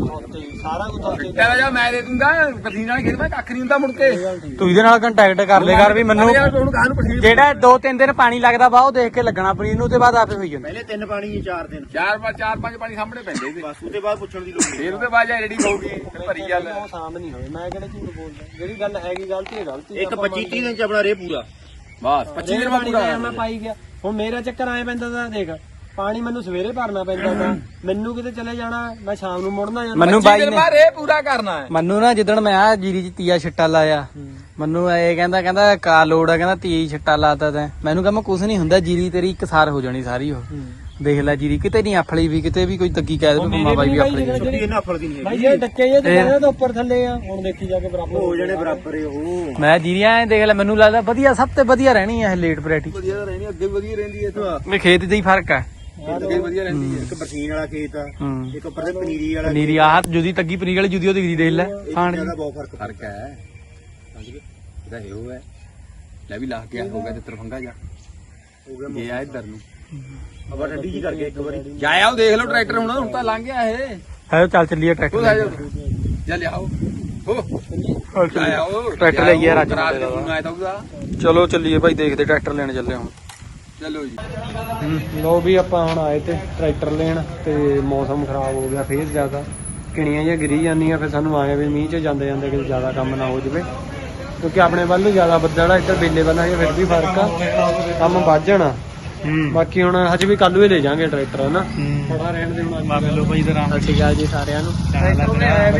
ਸਾਰਾ ਕੁਝ ਤਾਂ ਤੇਰਾ ਜਾ ਮੈਂ ਦੇ ਦਿੰਦਾ ਬਰਸੀਨ ਵਾਲੇ ਖੇਤ ਮਾ ਕੱਖ ਨਹੀਂ ਹੁੰਦਾ ਮੁੜ ਕੇ। ਤੂੰ ਇਹਦੇ ਨਾਲ ਕੰਟੈਕਟ ਕਰ ਲੈ ਕਰ ਵੀ ਮੈਨੂੰ ਯਾਰ ਤੂੰ ਕਾਹ ਨੂੰ ਬਰਸੀਨ ਜਿਹੜਾ ਦੋ ਤਿੰਨ ਦਿਨ ਪਾਣੀ ਲੱਗਦਾ ਵਾ ਉਹ ਦੇਖ ਕੇ ਲੱਗਣਾ ਪਨੀਰ ਨੂੰ ਤੇ ਬਾਅਦ ਆਪੇ ਹੋਈ ਜਾਂਦਾ। ਪਹਿਲੇ ਤਿੰਨ ਪਾਣੀ ਹੀ ਚਾਰ ਦਿਨ। ਚਾਰ ਪੰਜ ਚਾਰ ਪੰਜ ਪਾਣੀ ਸਾਹਮਣੇ ਪੈਂਦੇ ਇਹਦੇ। ਬਸ ਉਹਦੇ ਬਾਅਦ ਪੁੱਛਣ ਦੀ ਲੋੜ ਨਹੀਂ। ਫੇਰ ਉਹਦੇ ਬਾਅਦ ਜਾ ਰੈਡੀ ਹੋਊਗੀ ਫਿਰ ਭਰੀ ਚੱਲ ਉਹ ਸਾਂਭ ਨਹੀਂ ਹੋਏ। ਮੈਂ ਕਿਹੜਾ ਝੂਠ ਬੋਲਦਾ? ਜਿਹੜੀ ਗੱਲ ਹੈਗੀ ਗਲਤੀ ਹੈ ਗਲਤੀ ਇੱਕ 25 30 ਦਿਨ ਚ ਆਪਣਾ ਰੇ ਪੂਰਾ। ਬਸ 25 ਦਿਨ ਮੈਂ ਪਾਈ ਗਿਆ। ਹੁਣ ਮੇਰਾ ਚੱਕਰ ਆਏ ਪੈਂਦਾ ਤਾਂ ਦੇਖ। ਪਾਣੀ ਮੈਨੂੰ ਸਵੇਰੇ ਭਰਨਾ ਪੈਂਦਾ ਤਾਂ। ਮੈਨੂੰ ਕਿਤੇ ਚਲੇ ਜਾਣਾ ਮੈਂ ਸ਼ਾਮ ਨੂੰ ਮੁੜਨਾ ਜਾਂਦਾ ਮੈਨੂੰ 25 ਬਾਈ ਨੇ ਇਹ ਪੂਰਾ ਕਰਨਾ ਹੈ। ਮੈਨੂੰ ਨਾ ਜਿੱਦਣ ਮੈਂ ਆ ਜੀਰੀ ਚ ਤੀਆ ਛਿੱਟਾ ਲਾਇਆ ਮੈਨੂੰ ਇਹ ਕਹਿੰਦਾ ਕਹਿੰਦਾ ਕਾ ਲੋੜ ਆ ਕਹਿੰਦਾ ਤੀਆ ਹੀ ਛਿੱਟਾ ਲਾਤਾ ਤੈਂ। ਮੈਨੂੰ ਕਹਿੰਦਾ ਕੁਝ ਨਹੀਂ ਹੁੰਦਾ ਜੀਰੀ ਤੇਰੀ ਇੱਕ ਸਾਰ ਹੋ ਜਾਣੀ ਸਾਰੀ ਉਹ। ਦੇਖ ਲੈ ਜੀਰੀ ਕਿਤੇ ਨਹੀਂ ਆਫਲੀ ਵੀ ਕਿਤੇ ਵੀ ਕੋਈ ਤੱਕੀ ਕਹਿ ਦੇ ਤੂੰ ਬਾਈ ਵੀ ਆਫਲੀ ਛੁੱਟੀ ਇਹਨਾਂ ਫਲ ਦੀ ਨਹੀਂ ਭਾਈ ਹੈਗੀ। ਜੇ ਡੱਕੇ ਜੇ ਤੇ ਕਹਿੰਦੇ ਤਾਂ ਉੱਪਰ ਥੱਲੇ ਆ ਹੁਣ ਦੇਖੀ ਜਾ ਕੇ ਬਰਾਬਰ ਹੋ ਜਾਣੇ ਬਰਾਬਰ ਹੀ ਉਹ। ਮੈਂ ਜੀਰੀਆਂ ਐ ਦੇਖ ਲੈ ਮੈਨੂੰ ਲੱਗਦਾ ਵਧੀਆ ਸਭ ਤੋਂ ਵਧੀਆ ਰਹਿਣੀ ਹੈ ਇਹ ਲੇਟ ਵੈਰਾਈਟੀ ਵਧੀਆ ਰਹਿਣੀ ਅੱਗੇ ਵਧੀਆ ਰਹਿੰਦੀ ਹੈ ਤੂੰ ਇਹ ਖੇਤ ਦਾ ਹੀ ਫ਼ਰਕ ਹੈ ਅੱਗੇ ਵਧੀਆ ਰਹਿੰਦੀ ਹੈ। ਇੱਕ ਬਰਸੀਨ ਵਾਲਾ ਖੇਤ ਆ ਹੂੰ। ਇੱਕ ਉੱਪਰ ਤੇ ਪਨੀਰੀ ਵਾਲਾ ਪਨੀਰੀ ਆਹ ਜੁਦੀ ਤੱਗੀ ਪਨੀਰੀ ਵਾਲੀ ਜੁਦੀ ਉਹ ਦਿਖਦੀ ਦੇਖ ਲੈ ਖਾਣ ਜ਼ਿਆਦਾ ਦੀ। ਬਹੁਤ ਫ਼ਰਕ ਫ਼ਰਕ ਹੈ। ਸਮਝ ਗਏ ਇਹਦਾ ਇਹ ਉਹ ਹੈ। ਲੈ ਵੀ ਲਾ ਗਿਆ ਹੋ ਗਿਆ ਤੇ ਤਰਫੰਗਾ ਜਾ। ਹੋ ਗਿਆ ਗਿਆ ਇੱਧਰ ਨੂੰ। ਹਵਾ ਠੰਡੀ ਜੀ ਕਰਕੇ ਇੱਕ ਵਾਰੀ। ਜਾਇਆ ਉਹ ਦੇਖ ਲਓ ਟਰੈਕਟਰ ਹੁਣ ਹੁਣ ਤਾਂ ਲੰਘ ਗਿਆ ਇਹ। ਹੈ ਚੱਲ ਚੱਲੀਏ ਉਹ ਟਰੈਕਟਰ ਲੈ ਜਾਓ। ਜਾ ਲਿਆਓ। ਹੋ। ਜਾਇਆ ਉਹ ਟਰੈਕਟਰ ਲਈ ਯਾਰ ਅੱਜ ਰਾਤ ਮੁੰਡੇ ਦਾ। ਨੂੰ ਆਇਆ ਤਾਂ ਉਹਦਾ। ਚਲੋ ਚੱਲੀਏ ਭਾਈ ਦੇਖਦੇ ਟਰੈਕਟਰ ਲੈਣ ਚੱਲੇ ਹੁਣ। ਚਲੋ ਜੀ। ਲੋ ਵੀ ਆਪਾਂ ਹੁਣ ਆਏ ਤੇ ਟਰੈਕਟਰ ਲੈਣ ਤੇ ਮੌਸਮ ਖਰਾਬ ਹੋ ਗਿਆ ਫੇਰ ਜ਼ਿਆਦਾ। ਕਿਣੀਆਂ ਜਿਹੀਆਂ ਗਿਰੀ ਜਾਂਦੀਆਂ ਫਿਰ ਸਾਨੂੰ ਆਇਆ ਵੀ ਮੀਂਹ 'ਚ ਜਾਂਦੇ ਜਾਂਦੇ ਕਿਤੇ ਜ਼ਿਆਦਾ ਕੰਮ ਨਾ ਹੋ ਜਾਵੇ। ਕਿਉਂਕਿ ਆਪਣੇ ਵੱਲ ਨੂੰ ਜ਼ਿਆਦਾ ਬੱਦਲ ਆ ਇੱਧਰ ਬੇਲੇ ਵੱਲ ਹਜੇ ਫਿਰ ਵੀ ਫ਼ਰਕ ਆ। ਕੰਮ ਵੱਧ ਜਾਣਾ। ਹੂੰ ਬਾਕੀ ਹੁਣ ਹਜੇ ਵੀ ਕੱਲ ਨੂੰ ਹੀ ਲੈ ਜਾਾਂਗੇ ਟਰੈਕਟਰ ਹਨਾ? ਥੋੜਾ ਰਹਿਣ ਦੇ ਹੁਣ ਬਾਬੇ ਲੋ ਭਾਈ ਰਾਮ ਸਤਿ ਸ਼੍ਰੀ ਅਕਾਲ ਜੀ ਸਾਰਿਆਂ ਨੂੰ।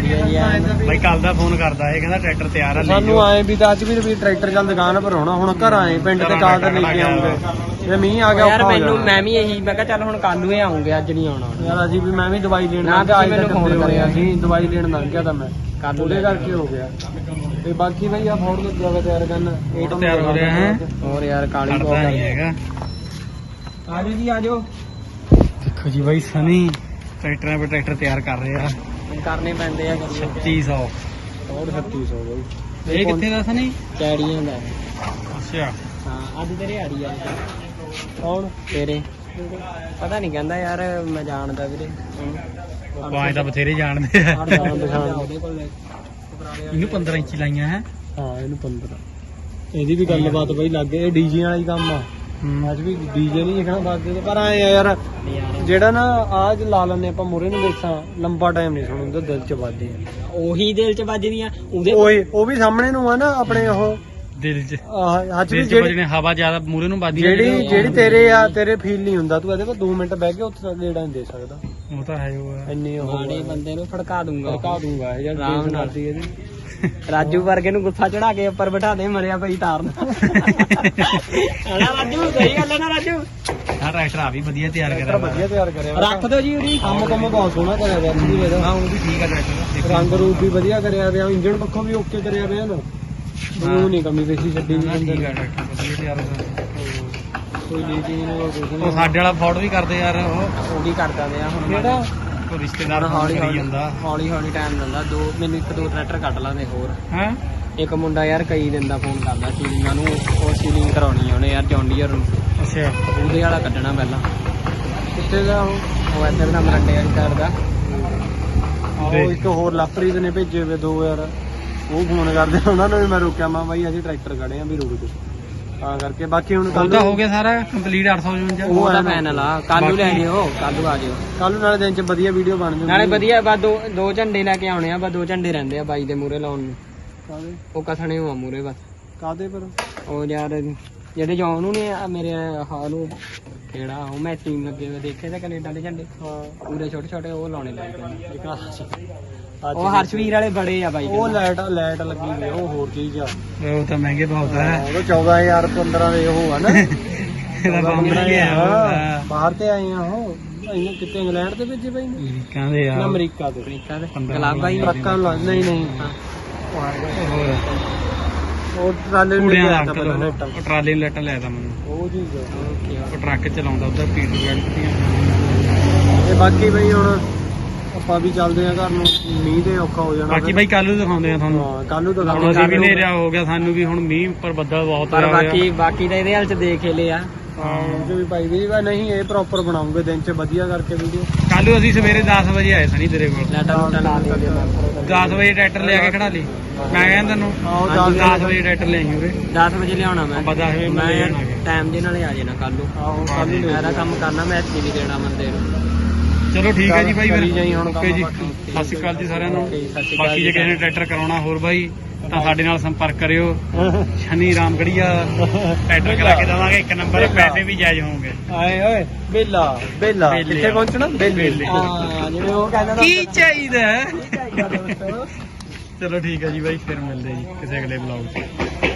ਜੀ ਭਾਈ ਕੱਲ ਦਾ ਫੋਨ ਕਰਦਾ ਇਹ ਕਹਿੰਦਾ ਟਰੈਕਟਰ ਤਿਆਰ ਆ ਲੈ ਸਾਨੂੰ ਆਏ ਵੀ ਤਾਂ ਅੱਜ ਵੀ ਟਰੈਕਟਰ ਚੱਲ ਦੁਕਾਨ ਪਰ ਹੋਣਾ ਹੁਣ ਘਰ ਆਏ ਪਿੰਡ ਤੇ ਕਾਦ ਲੈ ਕੇ ਆਉਂਗੇ ਜੇ ਮੀਂਹ ਆ ਗਿਆ ਯਾਰ ਔਖਾ ਹੋ ਮੈਨੂੰ ਜਾਣਾ। ਮੈਂ ਵੀ ਇਹੀ ਮੈਂ ਕਿਹਾ ਚੱਲ ਹੁਣ ਕੱਲ ਨੂੰ ਹੀ ਆਉਂਗੇ ਅੱਜ ਨਹੀਂ ਆਉਣਾ ਯਾਰ ਅਸੀਂ ਵੀ ਮੈਂ ਵੀ ਦਵਾਈ ਲੈਣ ਨਾ ਤੁਸੀਂ ਅੱਜ ਮੈਨੂੰ ਦੇ ਕਰਿਆ ਸੀ। ਦਵਾਈ ਲੈਣ ਲੰਘ ਗਿਆ ਤਾਂ ਮੈਂ। ਕੱਲ ਉਹਦੇ ਕਰਕੇ ਹੋ ਗਿਆ। ਤੇ ਬਾਕੀ ਭਾਈ ਆ ਫੋੜ ਲੱਗਿਆ ਵਾ ਤਿਆਰ ਕਰਨ। ਇਹ ਫੋੜ ਤਿਆਰ ਹੋ ਰਿਹਾ ਹੈ। ਹੋਰ ਯਾਰ ਕਾਲੀ ਬਹੁਤ ਹੈਗਾ। ਆਜੋ ਜੀ ਆਜੋ ਦੇਖੋ ਜੀ ਭਾਈ ਸਨੀ। ਟਰੈਕਟਰਾਂ 'ਤੇ ਟਰੈਕਟਰ ਤਿਆਰ ਕਰ ਰਿਹਾ ਕਰਨੇ ਪੈਂਦੇ ਆ ਕਰੀਏ 3600 ਫੋੜ 3600 ਬਾਈ। ਇਹ ਕਿੱਥੇ ਦਾ ਸਨੀ? ਕੈੜੀਆਂ ਦਾ। ਅੱਛਾ। ਹਾਂ ਅੱਜ ਤੇਰੇ ਆੜੀ ਆ। ਕੌਣ? ਤੇਰੇ। ਪਤਾ ਨਹੀਂ ਕਹਿੰਦਾ ਯਾਰ ਮੈਂ ਜਾਣਦਾ ਵੀਰੇ। ਬਾਏ ਤਾਂ ਬਥੇਰੇ ਜਾਣਦੇ ਆ। ਇਹਨੂੰ 15 ਇੰਚੀ ਲਾਈਆਂ ਹੈ। ਹਾਂ ਇਹਨੂੰ 15 ਇਹਦੀ ਵੀ ਗੱਲਬਾਤ ਬਈ ਲੱਗ ਗਈ। ਇਹ ਡੀਜੇ ਵਾਲਾ ਹੀ ਕੰਮ ਆ। ਅੱਜ ਵੀ ਡੀਜੇ ਨਹੀਂ ਦੇਖਣਾ ਬਾਕੀ ਪਰ ਆਏ ਆ ਯਾਰ ਜਿਹੜਾ ਨਾ ਆਜ ਲਾ ਲੈਂਦੇ ਆਪਾਂ ਮੁਰੇ ਨੂੰ ਵੇਖਾਂ ਲੰਬਾ ਟਾਈਮ ਨਹੀਂ ਸੁਣਦਾ ਦਿਲ ਚ ਵੱਜਦੇ ਆ। ਉਹੀ ਦਿਲ ਚ ਵੱਜਦੀਆਂ ਉਹਦੇ ਓਏ ਉਹ ਵੀ ਸਾਹਮਣੇ ਨੂੰ ਆ ਨਾ ਆਪਣੇ ਉਹ। ਦਿਲ 'ਚ ਆਹ, ਅੱਜ ਵੀ ਦਿਲ 'ਚ ਜਿਹੜੀ ਵੱਜਣੇ ਹਵਾ ਜ਼ਿਆਦਾ ਮੂਰੇ ਨੂੰ ਵੱਜਦੀ ਜਿਹੜੀ ਜਿਹੜੀ ਤੇਰੇ ਆ ਤੇਰੇ ਫੀਲ ਨਹੀਂ ਹੁੰਦਾ। ਤੂੰ ਇਹਦੇ ਕੋਲ 2 ਮਿੰਟ ਬਹਿ ਕੇ ਉੱਥੇ ਗੇੜਾ ਨਹੀਂ ਦੇ ਸਕਦਾ। ਉਹ ਤਾਂ ਹੈ ਉਹ ਆ। ਇੰਨੀ ਉਹ ਮਾੜੇ ਬੰਦੇ ਨੂੰ ਫੜਕਾ ਦੂੰਗਾ। ਕਾ ਦੂੰਗਾ ਇਹ ਆਰਾਮ ਨਾਲ। ਮਾਰਦੀ ਇਹਦੀ। ਰਾਜੂ ਵਰਗੇ ਨੂੰ ਗੁੱਸਾ ਚੜਾ ਕੇ ਉੱਪਰ ਬਿਠਾ ਦੇ ਮਰਿਆ ਪਈ ਤਾਰਨ। ਹਣਾ ਰਾਜੂ ਸਹੀ ਗੱਲ ਹੈ ਨਾ ਰਾਜੂ? ਆਹ ਟਰੈਕਟਰ ਆ ਵੀ ਵਧੀਆ ਤਿਆਰ ਕਰਿਆ ਵਧੀਆ ਤਿਆਰ ਕਰਿਆ। ਵਾ। ਰੱਖ ਦਿਓ ਜੀ ਉਹਦੀ। ਕੰਮ ਕੰਮ ਬਹੁਤ ਸੋਹਣਾ ਕਰਿਆ ਗਿਆ ਜੀ ਇਹਦਾ ਹਾਂ ਉਹ ਵੀ ਠੀਕ ਆ ਟਰੈਕਟਰ ਰੰਗ ਰੂਪ ਵੀ ਵਧੀਆ ਕਰਿਆ ਗਿਆ ਇੰਜਣ ਪੱਖੋਂ ਵੀ ਓਕੇ ਕਰਿਆ ਗਿਆ ਨਾ ਉਹ ਨਹੀਂ ਕਮੀ ਪੇਸ਼ੀ ਛੱਡੀ ਵੀ ਬੰਦੇ ਠੀਕ ਨੇ ਆ ਟਰੈਕਟਰ ਵਧੀਆ ਤਿਆਰ ਹੋਇਆ ਕੋਈ ਲੀਕ ਨਹੀਂ ਕੁਛ ਉਹ ਸਾਡੇ ਵਾਲਾ ਫੋੜ ਵੀ ਕਰਦੇ ਯਾਰ ਉਹ। ਉਹ ਵੀ ਕਰ ਦਿੰਦੇ ਆ ਹੁਣ। ਕਿਹੜਾ? ਉਹ ਰਿਸ਼ਤੇਦਾਰ ਹੌਲੀ ਕਰੀ ਹੌਲੀ ਜਾਂਦਾ। ਹੌਲੀ ਹੌਲੀ ਟਾਈਮ ਦਿੰਦਾ। ਦੋ ਮੈਨੂੰ ਇੱਕ ਦੋ ਟਰੈਕਟਰ ਕੱਢ ਲਾਂਦੇ ਹੋਰ। ਹੈ? ਇੱਕ ਮੁੰਡਾ ਯਾਰ ਕਈ ਦਿਨ ਦਾ ਫੋਨ ਕਰਦਾ ਸੀ ਉਹਨਾਂ ਨੂੰ ਉਹ ਸੀਲਿੰਗ ਕਰਾਉਣੀ ਉਹਨੇ ਯਾਰ ਜੌਂਡੀਅਰ ਨੂੰ। ਅੱਛਾ। ਉਹਦੇ ਵਾਲਾ ਕੱਢਣਾ ਪਹਿਲਾਂ। ਕਿੱਥੇ ਦਾ ਉਹ ਉਹ ਇੱਧਰ ਦਾ ਮਰੰਡੇ ਵਾਲੀ ਸਾਈਡ ਦਾ। ਉਹ ਇੱਕ ਹੋਰ ਲਾਪਰੀ ਨੇ ਭੇਜੇ ਵੇ ਦੋ ਯਾਰ। ਉਹ ਫੋਨ ਕਰਦੇ ਉਹਨਾਂ ਨੂੰ ਵੀ ਮੈਂ ਰੋਕਿਆ ਮੈਂ ਬਾਈ ਅਸੀਂ ਟਰੈਕਟਰ ਖੜੇ ਆ ਵੀ ਰੁਕ ਜਾ ਤਾਂ ਕਰਕੇ ਬਾਕੀ ਹੁਣ ਕੱਲ ਤਾਂ ਹੋ ਗਿਆ ਸਾਰਾ ਕੰਪਲੀਟ 855 ਉਹ ਉਹਦਾ ਹੈ ਨਾ। ਪੈਨਲ ਆ। ਕੱਲ ਨੂੰ ਲੈ ਲਿਓ ਕੱਲ ਨੂੰ ਆ ਜਿਓ ਕੱਲ ਨੂੰ ਨਾਲੇ ਦਿਨ ਚ ਵਧੀਆ ਵੀਡੀਓ ਬਣ ਜੂਗੀ ਨਾਲੇ ਵਧੀਆ ਬਾ ਦੋ ਦੋ ਝੰਡੇ ਲੈ ਕੇ ਆਉਣੇ ਆ ਬਾ ਦੋ ਝੰਡੇ ਰਹਿੰਦੇ ਆ ਬਾਈ ਦੇ ਮੂਰੇ ਲਾਉਣ ਨੂੰ। ਕਾਦੇ ਉਹ ਕਸਣੇ ਆ ਮੂਰੇ ਬਸ। ਕਾਦੇ ਪਰ? ਉਹ ਯਾਰ ਜਿਹੜੇ ਜੌਨ ਨੂੰ ਨੇ ਆ ਮੇਰੇ ਹਾਂ ਨੂੰ ਕਿਹੜਾ ਉਹ ਮੈਂ ਟੀਮ ਲੱਗੇ ਹੋਏ ਦੇਖੇ ਤੇ ਕੈਨੇਡਾ ਦੇ ਝੰਡੇ। ਹਾਂ। ਪੂਰੇ ਛੋਟੇ ਛੋਟੇ ਉਹ ਲਾਉਣੇ ਲੱਗ ਪਏ ਵਿਕਾਸ ਉਹ ਹਰਸ਼ਵੀਰ ਵਾਲੇ ਬੜੇ ਆ ਬਾਈ ਉਹ ਲਾਈਟ ਲਾਈਟ ਲੱਗੀ ਹੋਈ ਆ, ਉਹ ਹੋਰ ਚੀਜ਼ ਆ। ਉਹ ਤਾਂ ਮਹਿੰਗੇ ਬਹੁਤ ਆ। ਉਹ 14000 15 ਦੇ ਉਹ ਆ ਨਾ। ਇਹਦਾ ਬੰਬ ਨਹੀਂ ਆ? ਹਾਂ, ਬਾਹਰ ਤੇ ਆਏ ਆ ਉਹ। ਇਹਨਾਂ ਕਿਤੇ ਇੰਗਲੈਂਡ ਦੇ ਵਿੱਚ ਬਈ? ਨੇ ਅਮਰੀਕਾ ਦੇ ਨਾ ਆ ਅਮਰੀਕਾ ਦੇ। ਅਮਰੀਕਾ ਦੇ। ਗਲਾਬਾ ਹੀ ਟਰੱਕਾਂ ਨੂੰ। ਨਹੀਂ ਨਹੀਂ। ਹੋਰ। ਉਹ ਟਰਾਲੇ ਨੂੰ ਕੁੜੀਆਂ ਲੈ ਦਾ ਕੇ ਅੰਕਲ ਆਇਆ ਉਹ। ਉਹ ਟਰਾਲੀ ਨੂੰ ਲੈਟਾ ਲਿਆ ਤਾ ਮੈਨੂੰ। ਉਹ ਚੀਜ਼ ਆ। ਉਹ ਟਰੱਕ ਚਲਾਉਂਦਾ ਉਧਰ ਬੈਲਟ ਦੀਆਂ। ਤੇ ਬਾਕੀ ਬਈ ਹੁਣ ਆਪਾਂ ਵੀ ਚੱਲਦੇ ਆ ਘਰ ਨੂੰ ਮੀਂਹ ਦੇ ਔਖਾ ਹੋ ਜਾਣਾ ਬਾਕੀ ਬਾਈ ਕੱਲ ਨੂੰ ਦਿਖਾਉਂਦੇ ਆ ਤੁਹਾਨੂੰ। ਹਾਂ ਕੱਲ ਨੂੰ ਤਾਂ ਹੁਣ ਅਸੀਂ ਵੀ ਨੇਰਿਆ ਹੋ ਗਿਆ ਸਾਨੂੰ ਵੀ ਹੁਣ ਮੀਂਹ ਉੱਪਰ ਬੱਦਲ ਬਹੁਤ ਪਰ ਹੋਇਆ ਹੋਇਆ। ਬਾਕੀ ਬਾਕੀ ਤਾਂ ਇਹਦੇ ਹਾਲ ਚ ਦੇਖ ਹੀ ਲਿਆ। ਹਾਂ ਉਹ ਵੀ ਭਾਈ ਵੀ ਵਾ ਨਹੀਂ ਇਹ ਪ੍ਰੋਪਰ ਬਣਾਉਂਗੇ ਦਿਨ ਚ ਵਧੀਆ ਕਰਕੇ ਵੀਡੀਓ ਕੱਲ ਨੂੰ ਅਸੀਂ ਸਵੇਰੇ 10 ਵਜੇ ਆਏ ਸਨੀ ਤੇਰੇ ਕੋਲ। ਲਾਟਾ ਲੂਟਾ ਲਾ ਦੇ 10 ਵਜੇ ਟਰੈਕਟਰ ਲਿਆ ਕੇ ਖੜਾ ਲਈ। ਮੈਂ ਕਹਿੰਦਾ ਤੈਨੂੰ ਆਹੋ, 10 ਵਜੇ ਟਰੈਕਟਰ ਲੈ ਆਈ ਹੋਵੇ 10 ਵਜੇ ਲਿਆਉਣਾ ਮੈਂ। ਆਪਾਂ 10 ਵਜੇ ਮੈਂ ਲੈ ਟਾਈਮ ਦੇ ਨਾਲੇ ਆ ਜਾਣਾ ਕੱਲ ਨੂੰ। ਆਹੋ ਕੱਲ ਨੂੰ। ਮੇਰਾ ਕੰਮ ਕਰਨਾ ਮੈਂ ਇੱਥੇ ਵੀ ਦੇਣਾ ਬੰਦੇ ਨੂੰ। ਚਲੋ ਠੀਕ ਹੈ ਜੀ ਕਰੀ ਫਿਰ ਓਕੇ ਜੀ। ਸਤਿ ਸ਼੍ਰੀ ਅਕਾਲ ਜੀ ਸਾਰਿਆਂ ਨੂੰ। ਬਾਕੀ ਜੇ ਕਿਸੇ ਨੇ ਟਰੈਕਟਰ ਕਰਾਉਣਾ ਹੋਰ ਬਾਈ ਤਾਂ ਸਾਡੇ ਨਾਲ ਸੰਪਰਕ ਕਰਿਓ। ਸ਼ਨੀ ਰਾਮਗੜੀਆ ਟਰੈਕਟਰ ਕਰਾ ਕੇ ਦਵਾਂਗੇ। ਇੱਕ ਨੰਬਰ ਪੈਸੇ ਵੀ ਜਾਇਜ਼ ਹੋਣਗੇ। ਆਏ ਓਏ ਬੇਲਾ ਬੇਲਾ। ਕਿੱਥੇ। ਪਹੁੰਚਣਾ? ਬੇਲੇ। ਜਿਵੇਂ ਉਹ ਕਹਿੰਦਾ ਕੀ ਚਾਹੀਦਾ ਚਲੋ ਠੀਕ ਹੈ ਜੀ ਬਾਈ ਫਿਰ ਮਿਲਦੇ ਜੀ ਕਿਸੇ ਅਗਲੇ ਬਲੌਗ 'ਚ।